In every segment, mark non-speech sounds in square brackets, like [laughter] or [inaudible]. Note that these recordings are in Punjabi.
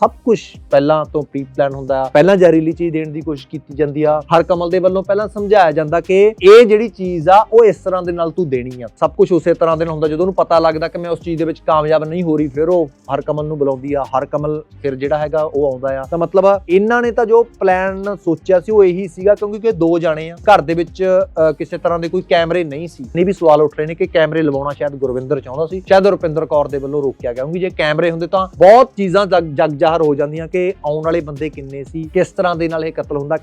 ਸਭ ਕੁਝ ਪਹਿਲਾਂ ਤੋਂ ਪ੍ਰੀ ਪਲਾਨ ਹੁੰਦਾ ਪਹਿਲਾਂ ਜ਼ਹਿਰੀਲੀ ਚੀਜ਼ ਦੇਣ ਦੀ ਕੋਸ਼ਿਸ਼ ਕੀਤੀ ਜਾਂਦੀ ਆ। ਹਰ ਕਮਲ ਦੇ ਵੱਲੋਂ ਪਹਿਲਾਂ ਸਮਝਾਇਆ ਜਾਂਦਾ ਕਿ ਇਹ ਜਿਹੜੀ ਚੀਜ਼ ਆ ਉਹ ਇਸ ਤਰ੍ਹਾਂ ਦੇ ਨਾਲ ਤੂੰ ਦੇਣੀ ਆ। ਸਭ ਕੁਝ ਉਸੇ ਤਰ੍ਹਾਂ ਦੇ ਨਾਲ ਹੁੰਦਾ। ਜਦੋਂ ਉਹਨੂੰ ਪਤਾ ਲੱਗਦਾ ਕਿ ਮੈਂ ਉਸ ਚੀਜ਼ ਦੇ ਵਿੱਚ ਕਾਮਯਾਬ ਨਹੀਂ ਹੋ ਰਹੀ ਫਿਰ ਉਹ ਹਰ ਕਮਲ ਨੂੰ ਬੁਲਾਉਂਦੀ ਆ। ਹਰ ਕਮਲ ਫਿਰ ਜਿਹੜਾ ਹੈਗਾ ਉਹ ਆਉਂਦਾ ਆ। ਤਾਂ ਮਤਲਬ ਇਹਨਾਂ ਨੇ ਤਾਂ ਜੋ ਪਲਾਨ ਸੋਚਿਆ ਸੀ ਉਹ ਇਹੀ ਸੀਗਾ ਕਿਉਂਕਿ ਕਿ ਦੋ ਜਾਣੇ ਆ। ਘਰ ਦੇ ਵਿੱਚ ਅ, ਕਿਸੇ ਤਰ੍ਹਾਂ ਦੇ ਕੋਈ ਕੈਮਰੇ ਨਹੀਂ ਸੀ। ਨਹੀਂ ਵੀ ਸਵਾਲ ਉੱਠ ਰਹੇ ਨੇ ਕਿ ਕੈਮਰੇ ਲਵਾਉਣਾ ਸ਼ਾਇਦ ਗੁਰਵਿੰਦਰ ਚਾਹੁੰਦਾ ਸੀ ਸ਼ਾਇਦ ਰੁਪਿੰਦਰ ਕੌਰ ਦੇ ਵੱਲੋਂ ਰੋਕਿਆ ਗਿਆ। ਕਿਉਂਕਿ ਜੇ ਕੈਮਰੇ ਹੁੰਦੇ ਤਾਂ ਬਹੁਤ ਚੀਜ਼ਾਂ ਜਗ ਜਗ ਜ਼ਾਹਰ ਹੋ ਜਾਂਦੀਆਂ ਕਿ ਆਉਣ ਵਾਲੇ ਬੰਦੇ ਕਿੰਨੇ ਸੀ, ਕਿਸ ਤਰ੍ਹਾਂ ਦੇ ਨਾਲ ਇਹ ਕਤਲ ਹੁੰਦਾ।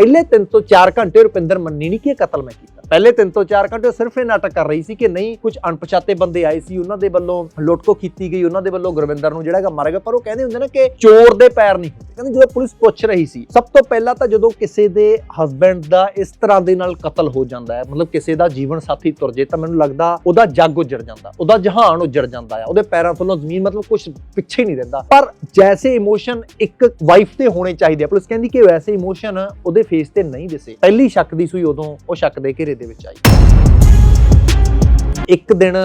ਪਹਿਲੇ 3 ਤੋਂ 4 ਘੰਟੇ ਰੁਪਿੰਦਰ ਮੰਨੀ ਨਹੀਂ ਕਿ ਇਹ ਕਤਲ ਮੈਂ ਕੀਤਾ। ਪਹਿਲੇ 3 ਤੋਂ 4 ਘੰਟੇ ਸਿਰਫ ਇਹ ਨਾਟਕ ਕਰ ਰਹੀ ਸੀ ਕਿ ਨਹੀਂ ਕੁਝ ਅਣਪਛਾਤੇ ਬੰਦੇ ਆਏ ਸੀ, ਉਹਨਾਂ ਦੇ ਵੱਲੋਂ ਲੁੱਟਕੋ ਕੀਤੀ ਗਈ, ਉਹਨਾਂ ਦੇ ਵੱਲੋਂ ਗੁਰਵਿੰਦਰ ਨੂੰ ਜਿਹੜਾ ਹੈਗਾ ਮਾਰਿਆ ਗਿਆ। ਪਰ ਉਹ ਕਹਿੰਦੇ ਹੁੰਦੇ ਨੇ ਕਿ ਚੋਰ ਦੇ ਪੈਰ ਨਹੀਂ ਹੁੰਦੇ। ਕਹਿੰਦੇ ਜਦੋਂ ਪੁਲਿਸ ਪੁੱਛ ਰਹੀ ਸੀ, ਸਭ ਤੋਂ ਪਹਿਲਾਂ ਤਾਂ ਜਦੋਂ ਕਿਸੇ ਦੇ ਹਸਬੰਡ ਦਾ ਇਸ ਤਰ੍ਹਾਂ ਦੇ ਨਾਲ ਕਤਲ ਹੋ ਜਾਂਦਾ ਹੈ, ਮਤਲਬ ਕਿਸੇ ਦਾ ਜੀਵਨ ਸਾਥੀ ਤੁਰ ਜੇ ਤਾਂ ਮੈਨੂੰ ਲੱਗਦਾ ਉਹਦਾ ਜੱਗ ਉਜੜ ਜਾਂਦਾ, ਉਹਦਾ ਜਹਾਨ ਉਜੜ ਜਾਂਦਾ ਹੈ, ਉਹਦੇ ਪੈਰਾਂ ਥੱਲੋਂ ਜ਼ਮੀਨ ਮਤਲਬ ਕੁਝ ਪਿੱਛੇ ਨਹੀਂ ਰਹਿੰਦਾ। ਪਰ ਜੈਸੇ ਇਮੋਸ਼ਨ ਇੱਕ ਵਾਈਫ ਤੇ ਹੋਣੇ ਚਾਹੀਦੇ ਆ। ਪੁਲਿਸ ਕਹਿੰਦੀ ਕਿ ਵੈਸੇ ਇਮੋਸ਼ਨ ਉਹਦੇ ਫੇਸ ਤੇ ਨਹੀਂ ਦਿਸੇ। ਪਹਿਲੀ ਸ਼ੱਕ ਦੀ ਸੂਈ ਉਦੋਂ ਉਹ ਸ਼ੱਕ ਦੇ ਘੇਰੇ ਦੇ ਵਿੱਚ ਆਈ। ਇੱਕ ਦਿਨ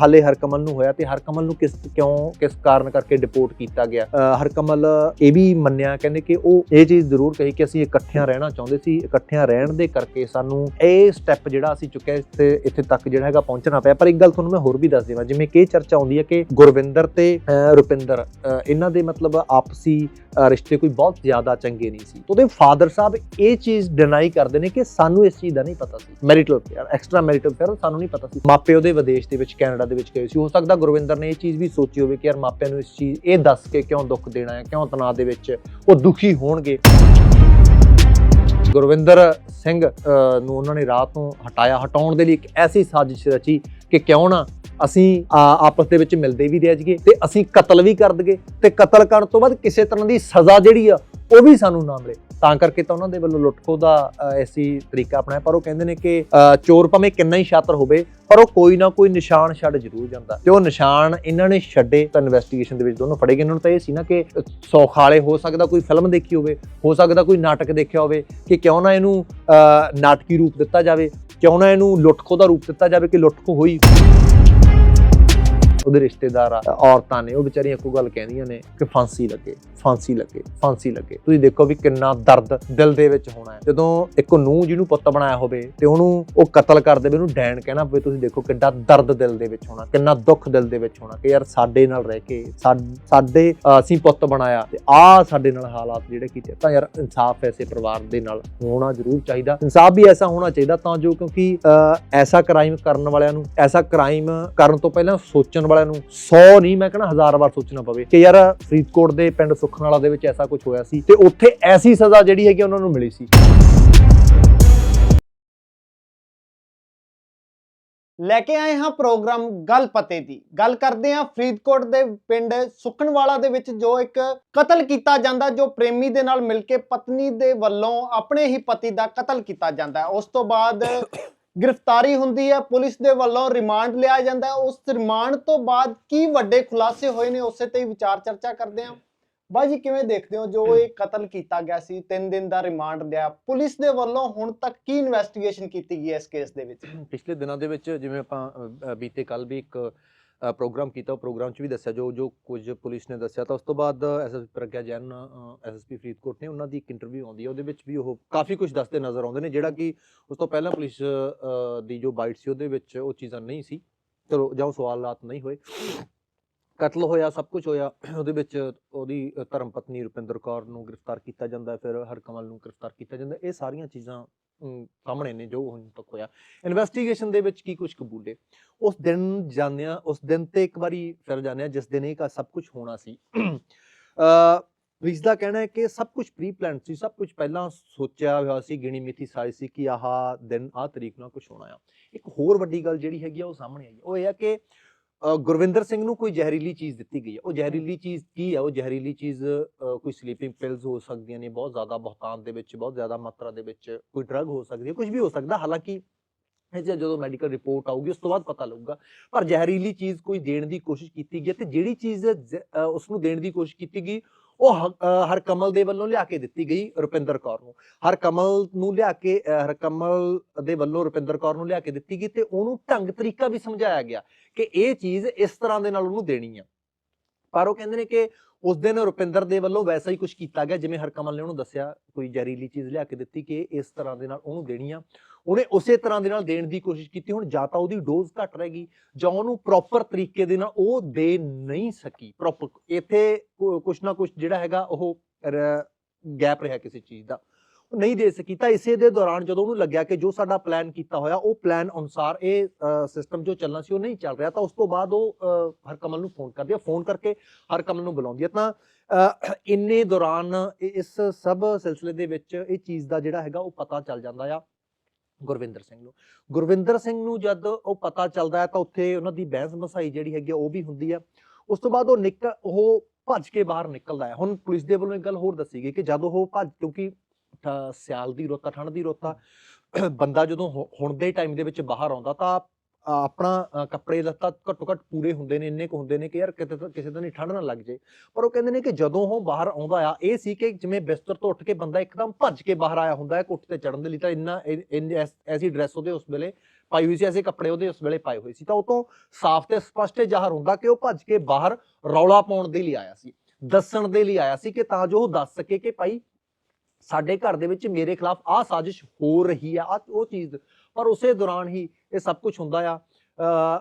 ਹਾਲੇ ਹਰਕਮਲ ਨੂੰ ਹੋਇਆ ਤੇ ਹਰਕਮਲ ਨੂੰ ਕਿਸ, ਕਿਉਂ, ਕਿਸ ਕਾਰਨ ਕਰਕੇ ਡਿਪੋਰਟ ਕੀਤਾ ਗਿਆ? ਹਰਕਮਲ ਇਹ ਵੀ ਮੰਨਿਆ, ਕਹਿੰਦੇ ਕਿ ਉਹ ਇਹ ਚੀਜ਼ ਜ਼ਰੂਰ ਕਹੀ ਕਿ ਅਸੀਂ ਇਕੱਠਿਆਂ ਰਹਿਣਾ ਚਾਹੁੰਦੇ ਸੀ, ਇਕੱਠਿਆਂ ਰਹਿਣ ਦੇ ਕਰਕੇ ਸਾਨੂੰ ਇਹ ਸਟੈਪ ਜਿਹੜਾ ਅਸੀਂ ਚੁੱਕਿਆ ਤੇ ਇੱਥੇ ਤੱਕ ਜਿਹੜਾ ਹੈਗਾ ਪਹੁੰਚਣਾ ਪਿਆ। ਪਰ ਇੱਕ ਗੱਲ ਤੁਹਾਨੂੰ ਮੈਂ ਹੋਰ ਵੀ ਦੱਸ ਦੇਵਾਂ, ਜਿਵੇਂ ਕਿ ਇਹ ਚਰਚਾ ਆਉਂਦੀ ਹੈ ਕਿ ਗੁਰਵਿੰਦਰ ਤੇ ਰੁਪਿੰਦਰ ਇਹਨਾਂ ਦੇ ਮਤਲਬ ਆਪਸੀ ਰਿਸ਼ਤੇ ਕੋਈ ਬਹੁਤ ਜ਼ਿਆਦਾ ਚੰਗੇ ਨਹੀਂ ਸੀ। ਉਹਦੇ ਫਾਦਰ ਸਾਹਿਬ ਇਹ ਚੀਜ਼ ਡਿਨਾਈ ਕਰਦੇ ਨੇ ਕਿ ਸਾਨੂੰ ਇਸ ਚੀਜ਼ ਦਾ ਨਹੀਂ ਪਤਾ ਸੀ। Marital affair extra marital affair ਸਾਨੂੰ ਨਹੀਂ ਪਤਾ ਸੀ। ਮਾਪੇ ਉਹਦੇ ਵਿਦੇਸ਼ ਦੇ ਵਿੱਚ ਕੈਨੇਡਾ ਦੇ ਵਿੱਚ ਗਏ ਸੀ। ਹੋ ਸਕਦਾ ਗੁਰਵਿੰਦਰ ਨੇ ਇਹ ਚੀਜ਼ ਵੀ ਸੋਚੀ ਹੋਵੇ ਕਿ ਯਾਰ ਮਾਪਿਆਂ ਨੂੰ ਇਸ ਚੀਜ਼ ਇਹ ਦੱਸ ਕੇ ਕਿਉਂ ਦੁੱਖ ਦੇਣਾ ਹੈ ਕਿਉਂ ਤਣਾਅ ਦੇ ਵਿੱਚ ਉਹ ਦੁਖੀ ਹੋਣਗੇ। ਗੁਰਵਿੰਦਰ ਸਿੰਘ ਅਹ, ਨੂੰ ਉਹਨਾਂ ਨੇ ਰਾਤ ਨੂੰ ਹਟਾਇਆ ਹਟਾਉਣ ਦੇ ਲਈ ਇੱਕ ਐਸੀ ਸਾਜ਼ਿਸ਼ ਰਚੀ ਕਿ ਕਿਉਂ ਨਾ ਅਸੀਂ ਆਪਸ ਦੇ ਵਿੱਚ ਮਿਲਦੇ ਵੀ ਰਹਿ ਜਾਈਏ ਤੇ ਅਸੀਂ ਕਤਲ ਵੀ ਕਰ ਦਈਏ ਤੇ ਕਤਲ ਕਰਨ ਤੋਂ ਬਾਅਦ ਕਿਸੇ ਤਰ੍ਹਾਂ ਦੀ ਸਜ਼ਾ ਜਿਹੜੀ ਆ, ਉਹ ਵੀ ਸਾਨੂੰ ਨਾ ਮਿਲੇ। ਤਾਂ ਕਰਕੇ ਤਾਂ ਉਹਨਾਂ ਦੇ ਵੱਲੋਂ ਲੁੱਟਖੋ ਦਾ ਐਸੀ ਤਰੀਕਾ ਅਪਣਾਇਆ। ਪਰ ਉਹ ਕਹਿੰਦੇ ਨੇ ਕਿ ਚੋਰ ਭਾਵੇਂ ਕਿੰਨਾ ਹੀ ਸ਼ਾਤਰ ਹੋਵੇ, ਪਰ ਉਹ ਕੋਈ ਨਾ ਕੋਈ ਨਿਸ਼ਾਨ ਛੱਡ ਜ਼ਰੂਰ ਜਾਂਦਾ। ਤੇ ਉਹ ਨਿਸ਼ਾਨ ਇਹਨਾਂ ਨੇ ਛੱਡੇ ਤਾਂ ਇਨਵੈਸਟੀਗੇਸ਼ਨ ਦੇ ਵਿੱਚ ਦੋਨੋਂ ਫੜੇ ਗਏ। ਇਹਨਾਂ ਨੂੰ ਤਾਂ ਇਹ ਸੀ ਨਾ ਕਿ ਸੌਖਾਲੇ ਹੋ ਸਕਦਾ ਕੋਈ ਫਿਲਮ ਦੇਖੀ ਹੋਵੇ, ਹੋ ਸਕਦਾ ਕੋਈ ਨਾਟਕ ਦੇਖਿਆ ਹੋਵੇ ਕਿ ਕਿਉਂ ਨਾ ਇਹਨੂੰ ਨਾਟਕੀ ਰੂਪ ਦਿੱਤਾ ਜਾਵੇ। ਕਿਉਂ ਨਾ ਇਹਨੂੰ ਲੁੱਟਖੋ ਦਾ ਰੂਪ ਦਿੱਤਾ ਜਾਵੇ ਕਿ ਲੁੱਟਖੋ ਹੋਈ ਉਹਦੇ ਰਿਸ਼ਤੇਦਾਰ ਆ, ਔਰਤਾਂ ਨੇ, ਉਹ ਵਿਚਾਰੀਆਂ ਇੱਕੋ ਗੱਲ ਕਹਿੰਦੀਆਂ ਨੇ ਕਿ ਫਾਂਸੀ ਲੱਗੇ। ਫਾਂਸੀ ਲੱਗੇ ਫਾਂਸੀ ਲੱਗੇ। ਤੁਸੀਂ ਦੇਖੋ ਵੀ ਕਿੰਨਾ ਦਰਦ ਦਿਲ ਦੇ ਵਿੱਚ ਹੋਣਾ ਹੈ। ਜਦੋਂ ਇੱਕ ਨੂੰ ਜਿਹਨੂੰ ਪੁੱਤ ਬਣਾਇਆ ਹੋਵੇ ਤੇ ਉਹਨੂੰ ਉਹ ਕਤਲ ਕਰ ਦੇਵੇ ਉਹਨੂੰ ਡੈਣ ਕਹਿਣਾ ਪਵੇ ਤੁਸੀਂ ਦੇਖੋ ਕਿੰਨਾ ਦਰਦ ਦਿਲ ਦੇ ਵਿੱਚ ਹੋਣਾ ਕਿੰਨਾ ਦੁੱਖ ਦਿਲ ਦੇ ਵਿੱਚ ਹੋਣਾ ਕਿ ਯਾਰ ਸਾਡੇ ਨਾਲ ਰਹਿ ਕੇ ਸਾਡੇ ਅਸੀਂ ਪੁੱਤ ਬਣਾਇਆ ਤੇ ਆ ਸਾਡੇ ਨਾਲ ਹਾਲਾਤ ਜਿਹੜੇ ਕੀਤੇ ਤਾਂ ਯਾਰ ਇਨਸਾਫ ਐਸੇ ਪਰਿਵਾਰ ਦੇ ਨਾਲ ਹੋਣਾ ਜ਼ਰੂਰ ਚਾਹੀਦਾ। ਇਨਸਾਫ ਵੀ ਐਸਾ ਹੋਣਾ ਚਾਹੀਦਾ ਤਾਂ ਜੋ ਕਿਉਂਕਿ ਅ, ਐਸਾ ਕ੍ਰਾਈਮ ਕਰਨ ਵਾਲਿਆਂ ਨੂੰ ਐਸਾ ਕ੍ਰਾਈਮ ਕਰਨ ਤੋਂ ਪਹਿਲਾਂ ਸੋਚਣ ਵਾਲਿਆਂ ਨੂੰ 100 ਨਹੀਂ ਮੈਂ ਕਹਿੰਦਾ ਹਜ਼ਾਰ ਵਾਰ ਸੋਚਣਾ ਪਵੇ ਕਿ ਯਾਰ ਫਰੀਦਕੋਟ ਦੇ ਪਿੰਡ ਸੁਖਨਾਲਾ ਦੇ ਵਿੱਚ ਐਸਾ ਕੁਝ ਹੋਇਆ ਸੀ ਤੇ ਉੱਥੇ ਐਸੀ ਸਜ਼ਾ ਜਿਹੜੀ ਹੈਗੀ ਉਹਨਾਂ ਨੂੰ ਮਿਲੀ ਸੀ। ਲੈ ਕੇ ਆਏ ਹਾਂ ਪ੍ਰੋਗਰਾਮ ਗੱਲ ਪਤੇ ਦੀ। ਗੱਲ ਕਰਦੇ ਹਾਂ ਫਰੀਦਕੋਟ ਦੇ ਪਿੰਡ ਸੁਖਣਵਾਲਾ ਦੇ ਵਿੱਚ ਜੋ ਇੱਕ ਕਤਲ ਕੀਤਾ ਜਾਂਦਾ, ਜੋ ਪ੍ਰੇਮੀ ਦੇ ਨਾਲ ਮਿਲ ਕੇ ਪਤਨੀ ਦੇ ਵੱਲੋਂ ਆਪਣੇ ਹੀ ਪਤੀ ਦਾ ਕਤਲ ਕੀਤਾ ਜਾਂਦਾ ਉਸ ਤੋਂ ਬਾਅਦ ਗ੍ਰਿਫਤਾਰੀ ਹੁੰਦੀ ਹੈ, ਪੁਲਿਸ ਦੇ ਵੱਲੋਂ ਰਿਮਾਂਡ ਲਿਆ ਜਾਂਦਾ ਉਸ ਰਿਮਾਂਡ ਤੋਂ ਬਾਅਦ ਕੀ ਵੱਡੇ ਖੁਲਾਸੇ ਹੋਏ ਨੇ, ਉਸੇ ਤੇ ਹੀ ਵਿਚਾਰ ਚਰਚਾ ਕਰਦੇ ਹਾਂ। ਬਾਈ ਜੀ ਕਿਵੇਂ ਦੇਖਦੇ ਹੋ ਜੋ ਇਹ ਕਤਲ ਕੀਤਾ ਗਿਆ ਸੀ 3 ਦਿਨ ਦਾ ਰਿਮਾਂਡ ਲਿਆ? ਪੁਲਿਸ ਦੇ ਵੱਲੋਂ ਹੁਣ ਤੱਕ ਕੀ ਇਨਵੈਸਟੀਗੇਸ਼ਨ ਕੀਤੀ ਗਈ ਹੈ ਇਸ ਕੇਸ ਦੇ ਵਿੱਚ? ਪਿਛਲੇ ਦਿਨਾਂ ਦੇ ਵਿੱਚ ਜਿਵੇਂ ਆਪਾਂ ਬੀਤੇ ਕੱਲ ਵੀ ਇੱਕ ਪ੍ਰੋਗਰਾਮ ਕੀਤਾ ਪ੍ਰੋਗਰਾਮ 'ਚ ਵੀ ਦੱਸਿਆ ਜੋ ਜੋ ਕੁਝ ਪੁਲਿਸ ਨੇ ਦੱਸਿਆ ਤਾਂ ਉਸ ਤੋਂ ਬਾਅਦ ਐਸਐਸਪੀ ਪ੍ਰਗਿਆ ਜੈਨ ਐਸਐਸਪੀ ਫਰੀਦਕੋਟ ਨੇ ਉਹਨਾਂ ਦੀ ਇੱਕ ਇੰਟਰਵਿਊ ਆਉਂਦੀ ਹੈ ਉਹਦੇ ਵਿੱਚ ਵੀ ਉਹ ਕਾਫੀ ਕੁਝ ਦੱਸਦੇ ਨਜ਼ਰ ਆਉਂਦੇ ਨੇ ਜਿਹੜਾ ਕਿ ਉਸ ਤੋਂ ਪਹਿਲਾਂ ਪੁਲਿਸ ਦੀ ਜੋ ਬਾਈਟ ਸੀ ਉਹਦੇ ਵਿੱਚ ਉਹ ਚੀਜ਼ਾਂ ਨਹੀਂ ਸੀ। ਚਲੋ ਜਾਂ ਸਵਾਲਾਤ ਨਹੀਂ ਹੋਏ। ਕਤਲ ਹੋਇਆ ਸਭ ਕੁਝ ਹੋਇਆ ਉਹਦੇ ਵਿੱਚ ਉਹਦੀ ਅ, ਧਰਮ ਪਤਨੀ ਰੁਪਿੰਦਰ ਕੌਰ ਨੂੰ ਗ੍ਰਿਫਤਾਰ ਕੀਤਾ ਜਾਂਦਾ ਫਿਰ ਹਰਕਮਲ ਨੂੰ ਗ੍ਰਿਫਤਾਰ ਕੀਤਾ ਜਾਂਦਾ। ਇਹ ਸਾਰੀਆਂ ਚੀਜ਼ਾਂ ਸਾਹਮਣੇ ਨੇ ਜੋ ਹੁਣ ਤੱਕ ਹੋਇਆ। ਇਨਵੈਸਟੀਗੇਸ਼ਨ ਦੇ ਵਿੱਚ ਕੀ ਕੁਝ ਕਬੂਲੇ ਉਸ ਦਿਨ ਜਾਂਦਿਆਂ ਉਸ ਦਿਨ ਤੇ ਇੱਕ ਵਾਰੀ ਫਿਰ ਜਾਂਦਿਆਂ ਜਿਸ ਦਿਨ ਇਹ ਕਾ ਸਭ ਕੁਝ ਹੋਣਾ ਸੀ। ਅ ਪੁਲਿਸ ਦਾ ਕਹਿਣਾ ਹੈ ਕਿ ਸਭ ਕੁਝ ਪ੍ਰੀ ਪਲਾਨ ਸੀ ਸਭ ਕੁਝ ਪਹਿਲਾਂ ਸੋਚਿਆ ਹੋਇਆ ਸੀ ਗਿਣੀ ਮਿਥੀ ਸਾਈ ਸੀ ਕਿ ਆਹ ਦਿਨ ਆਹ ਤਰੀਕ ਨਾਲ ਕੁਝ ਹੋਣਾ ਆ। ਇੱਕ ਹੋਰ ਵੱਡੀ ਗੱਲ ਜਿਹੜੀ ਹੈਗੀ ਆ ਉਹ ਸਾਹਮਣੇ ਆਈ। ਉਹ ਇਹ ਹੈ ਕਿ ਗੁਰਵਿੰਦਰ ਸਿੰਘ ਨੂੰ ਕੋਈ ਜ਼ਹਿਰੀਲੀ ਚੀਜ਼ ਦਿੱਤੀ ਗਈ ਹੈ। ਉਹ ਜ਼ਹਿਰੀਲੀ ਚੀਜ਼ ਕੀ ਹੈ? ਉਹ ਜ਼ਹਿਰੀਲੀ ਚੀਜ਼ ਕੋਈ ਸਲੀਪਿੰਗ ਪਿਲਸ ਹੋ ਸਕਦੀਆਂ ਨੇ, ਬਹੁਤ ਜ਼ਿਆਦਾ ਬਹੁਤਾਨ ਦੇ ਵਿੱਚ, ਬਹੁਤ ਜ਼ਿਆਦਾ ਮਾਤਰਾ ਦੇ ਵਿੱਚ ਕੋਈ ਡਰਗ ਹੋ ਸਕਦੀ ਹੈ ਕੁਝ ਵੀ ਹੋ ਸਕਦਾ। ਹਾਲਾਂਕਿ ਇਹ 'ਚ ਜਦੋਂ ਮੈਡੀਕਲ ਰਿਪੋਰਟ ਆਊਗੀ, ਉਸ ਤੋਂ ਬਾਅਦ ਪਤਾ ਲੱਗੂਗਾ। ਪਰ ਜ਼ਹਿਰੀਲੀ ਚੀਜ਼ ਕੋਈ ਦੇਣ ਦੀ ਕੋਸ਼ਿਸ਼ ਕੀਤੀ ਗਈ ਹੈ ਤੇ ਜਿਹੜੀ ਚੀਜ਼ ਉਸ ਨੂੰ ਦੇਣ ਦੀ ਕੋਸ਼ਿਸ਼ ਕੀਤੀ ਗਈ ਉਹ ਹਰਕਮਲ ਦੇ ਵੱਲੋਂ ਲਿਆ ਕੇ ਦਿੱਤੀ ਗਈ ਰੁਪਿੰਦਰ ਕੌਰ ਨੂੰ। ਹਰਕਮਲ ਨੂੰ ਲਿਆ ਕੇ ਹਰਕਮਲ ਦੇ ਵੱਲੋਂ ਰੁਪਿੰਦਰ ਕੌਰ ਨੂੰ ਲਿਆ ਕੇ ਦਿੱਤੀ ਗਈ ਤੇ ਉਹਨੂੰ ਢੰਗ ਤਰੀਕਾ ਵੀ ਸਮਝਾਇਆ ਗਿਆ ਕਿ ਇਹ ਚੀਜ਼ ਇਸ ਤਰ੍ਹਾਂ ਦੇ ਨਾਲ ਉਹਨੂੰ ਦੇਣੀ ਆ। ਪਰ ਉਹ ਕਹਿੰਦੇ ਨੇ ਕਿ ਉਸ ਦਿਨ ਰੁਪਿੰਦਰ ਦੇ ਵੱਲੋਂ ਵੈਸਾ ਹੀ ਕੁਝ ਕੀਤਾ ਗਿਆ, ਜਿਵੇਂ ਹਰਕਮਲ ਨੇ ਉਹਨੂੰ ਦੱਸਿਆ, ਕੋਈ ਜ਼ਹਿਰੀਲੀ ਚੀਜ਼ ਲਿਆ ਕੇ ਦਿੱਤੀ ਕਿ ਇਸ ਤਰ੍ਹਾਂ ਦੇ ਨਾਲ ਉਹਨੂੰ ਦੇਣੀ ਆ। ਉਹਨੇ ਉਸੇ ਤਰ੍ਹਾਂ ਦੇ ਨਾਲ ਦੇਣ ਦੀ ਕੋਸ਼ਿਸ਼ ਕੀਤੀ, ਹੁਣ ਜਾਂ ਤਾਂ ਉਹਦੀ ਡੋਜ਼ ਘਟ ਗਈ, ਜਾਂ ਉਹਨੂੰ ਪ੍ਰੋਪਰ ਤਰੀਕੇ ਦੇ ਨਾਲ ਉਹ ਦੇ ਨਹੀਂ ਸਕੀ। ਪ੍ਰੋਪਰ ਇੱਥੇ ਕੁਛ ਨਾ ਕੁਛ ਜਿਹੜਾ ਹੈਗਾ ਉਹ ਗੈਪ ਰਿਹਾ ਕਿਸੇ ਚੀਜ਼ ਦਾ। ਨਹੀਂ ਦੇ ਸਕੀ ਤਾਂ ਇਸੇ ਦੇ ਦੌਰਾਨ ਜਦੋਂ ਉਹਨੂੰ ਲੱਗਿਆ ਕਿ ਜੋ ਸਾਡਾ ਪਲਾਨ ਕੀਤਾ ਹੋਇਆ ਉਹ ਪਲਾਨ ਅਨੁਸਾਰ ਇਹ ਸਿਸਟਮ ਜੋ ਚੱਲਣਾ ਸੀ ਉਹ ਨਹੀਂ ਚੱਲ ਰਿਹਾ ਤਾਂ ਉਸ ਤੋਂ ਬਾਅਦ ਉਹ ਅ, ਹਰਕਮਲ ਨੂੰ ਫੋਨ ਕਰਦੀ ਹੈ ਫੋਨ ਕਰਕੇ ਹਰਕਮਲ ਨੂੰ ਬੁਲਾਉਂਦੀ ਹੈ ਤਾਂ ਇੰਨੇ ਦੌਰਾਨ ਇਸ ਸਭ ਸਿਲਸਿਲੇ ਦੇ ਵਿੱਚ ਇਹ ਚੀਜ਼ ਦਾ ਜਿਹੜਾ ਹੈਗਾ ਉਹ ਪਤਾ ਚੱਲ ਜਾਂਦਾ ਆ ਗੁਰਵਿੰਦਰ ਸਿੰਘ ਨੂੰ। ਗੁਰਵਿੰਦਰ ਸਿੰਘ ਨੂੰ ਜਦ ਉਹ ਪਤਾ ਚੱਲਦਾ ਹੈ ਤਾਂ ਉੱਥੇ ਉਹਨਾਂ ਦੀ ਬਹਿਸ ਮਸਾਈ ਜਿਹੜੀ ਹੈਗੀ ਆ ਉਹ ਵੀ ਹੁੰਦੀ ਹੈ ਉਸ ਤੋਂ ਬਾਅਦ ਉਹ ਨਿਕ ਉਹ ਭੱਜ ਕੇ ਬਾਹਰ ਨਿਕਲਦਾ ਹੈ। ਹੁਣ ਪੁਲਿਸ ਦੇ ਵੱਲੋਂ ਇੱਕ ਗੱਲ ਹੋਰ ਦੱਸੀ ਗਈ ਕਿ ਜਦ ਉਹ ਭੱਜ ਕਿਉਂਕਿ ਠ- ਸਿਆਲ ਦੀ ਰੁੱਤ ਆ ਠੰਡ ਦੀ ਰੁੱਤ। ਆ [clears throat] ਬੰਦਾ ਜਦੋਂ ਹੁਣ ਦੇ ਟਾਈਮ ਦੇ ਵਿੱਚ ਬਾਹਰ ਆਉਂਦਾ ਤਾਂ ਆਪਣਾ ਕੱਪੜੇ ਲੱਤਾ ਘੱਟੋ ਘੱਟ ਪੂਰੇ ਹੁੰਦੇ ਨੇ ਇੰਨੇ ਕੁ ਹੁੰਦੇ ਨੇ ਕਿ ਯਾਰ ਕਿਤੇ ਤਾਂ ਕਿਸੇ ਦਿਨ ਠੰਡ ਨਾ ਲੱਗ ਜੇ। ਪਰ ਉਹ ਕਹਿੰਦੇ ਨੇ ਕਿ ਜਦੋਂ ਉਹ ਬਾਹਰ ਆਉਂਦਾ ਆ ਇਹ ਸੀ ਕਿ ਜਿਵੇਂ ਬਿਸਤਰ ਤੋਂ ਉੱਠ ਕੇ ਬੰਦਾ ਇੱਕਦਮ ਭੱਜ ਕੇ ਬਾਹਰ ਆਇਆ ਹੁੰਦਾ ਹੈ ਕੋਠੇ ਤੇ ਚੜਨ ਦੇ ਲਈ ਤਾਂ ਇੰਨਾ ਐਸ- ਡਰੈਸ ਉਹਦੇ ਉਸ ਵੇਲੇ ਪਾਈ ਹੋਈ ਸੀ ਐਸੇ ਕੱਪੜੇ ਉਹਦੇ ਉਸ ਵੇਲੇ ਪਾਏ ਹੋਏ ਸੀ। ਤਾਂ ਉਹ ਤੋਂ ਸਾਫ਼ ਤੇ ਸਪਸ਼ਟ ਜ਼ਾਹਰ ਹੁੰਦਾ ਕਿ ਉਹ ਭੱਜ ਕੇ ਬਾਹਰ ਰੌਲਾ ਪਾਉਣ ਦੇ ਲਈ ਆਇਆ ਸੀ। ਦੱਸਣ ਦੇ ਲਈ ਆਇਆ ਸੀ ਕਿ ਤਾਂ ਜੋ ਉਹ ਦੱਸ ਸਕੇ ਕਿ ਭਾਈ ਸਾਡੇ ਘਰ ਦੇ ਵਿੱਚ ਮੇਰੇ ਖਿਲਾਫ ਆਹ ਸਾਜ਼ਿਸ਼ ਹੋ ਰਹੀ ਆ ਆਹ ਉਹ ਚੀਜ਼ ਪਰ ਉਸੇ ਦੌਰਾਨ ਹੀ ਇਹ ਸਭ ਕੁਝ ਹੁੰਦਾ ਆ।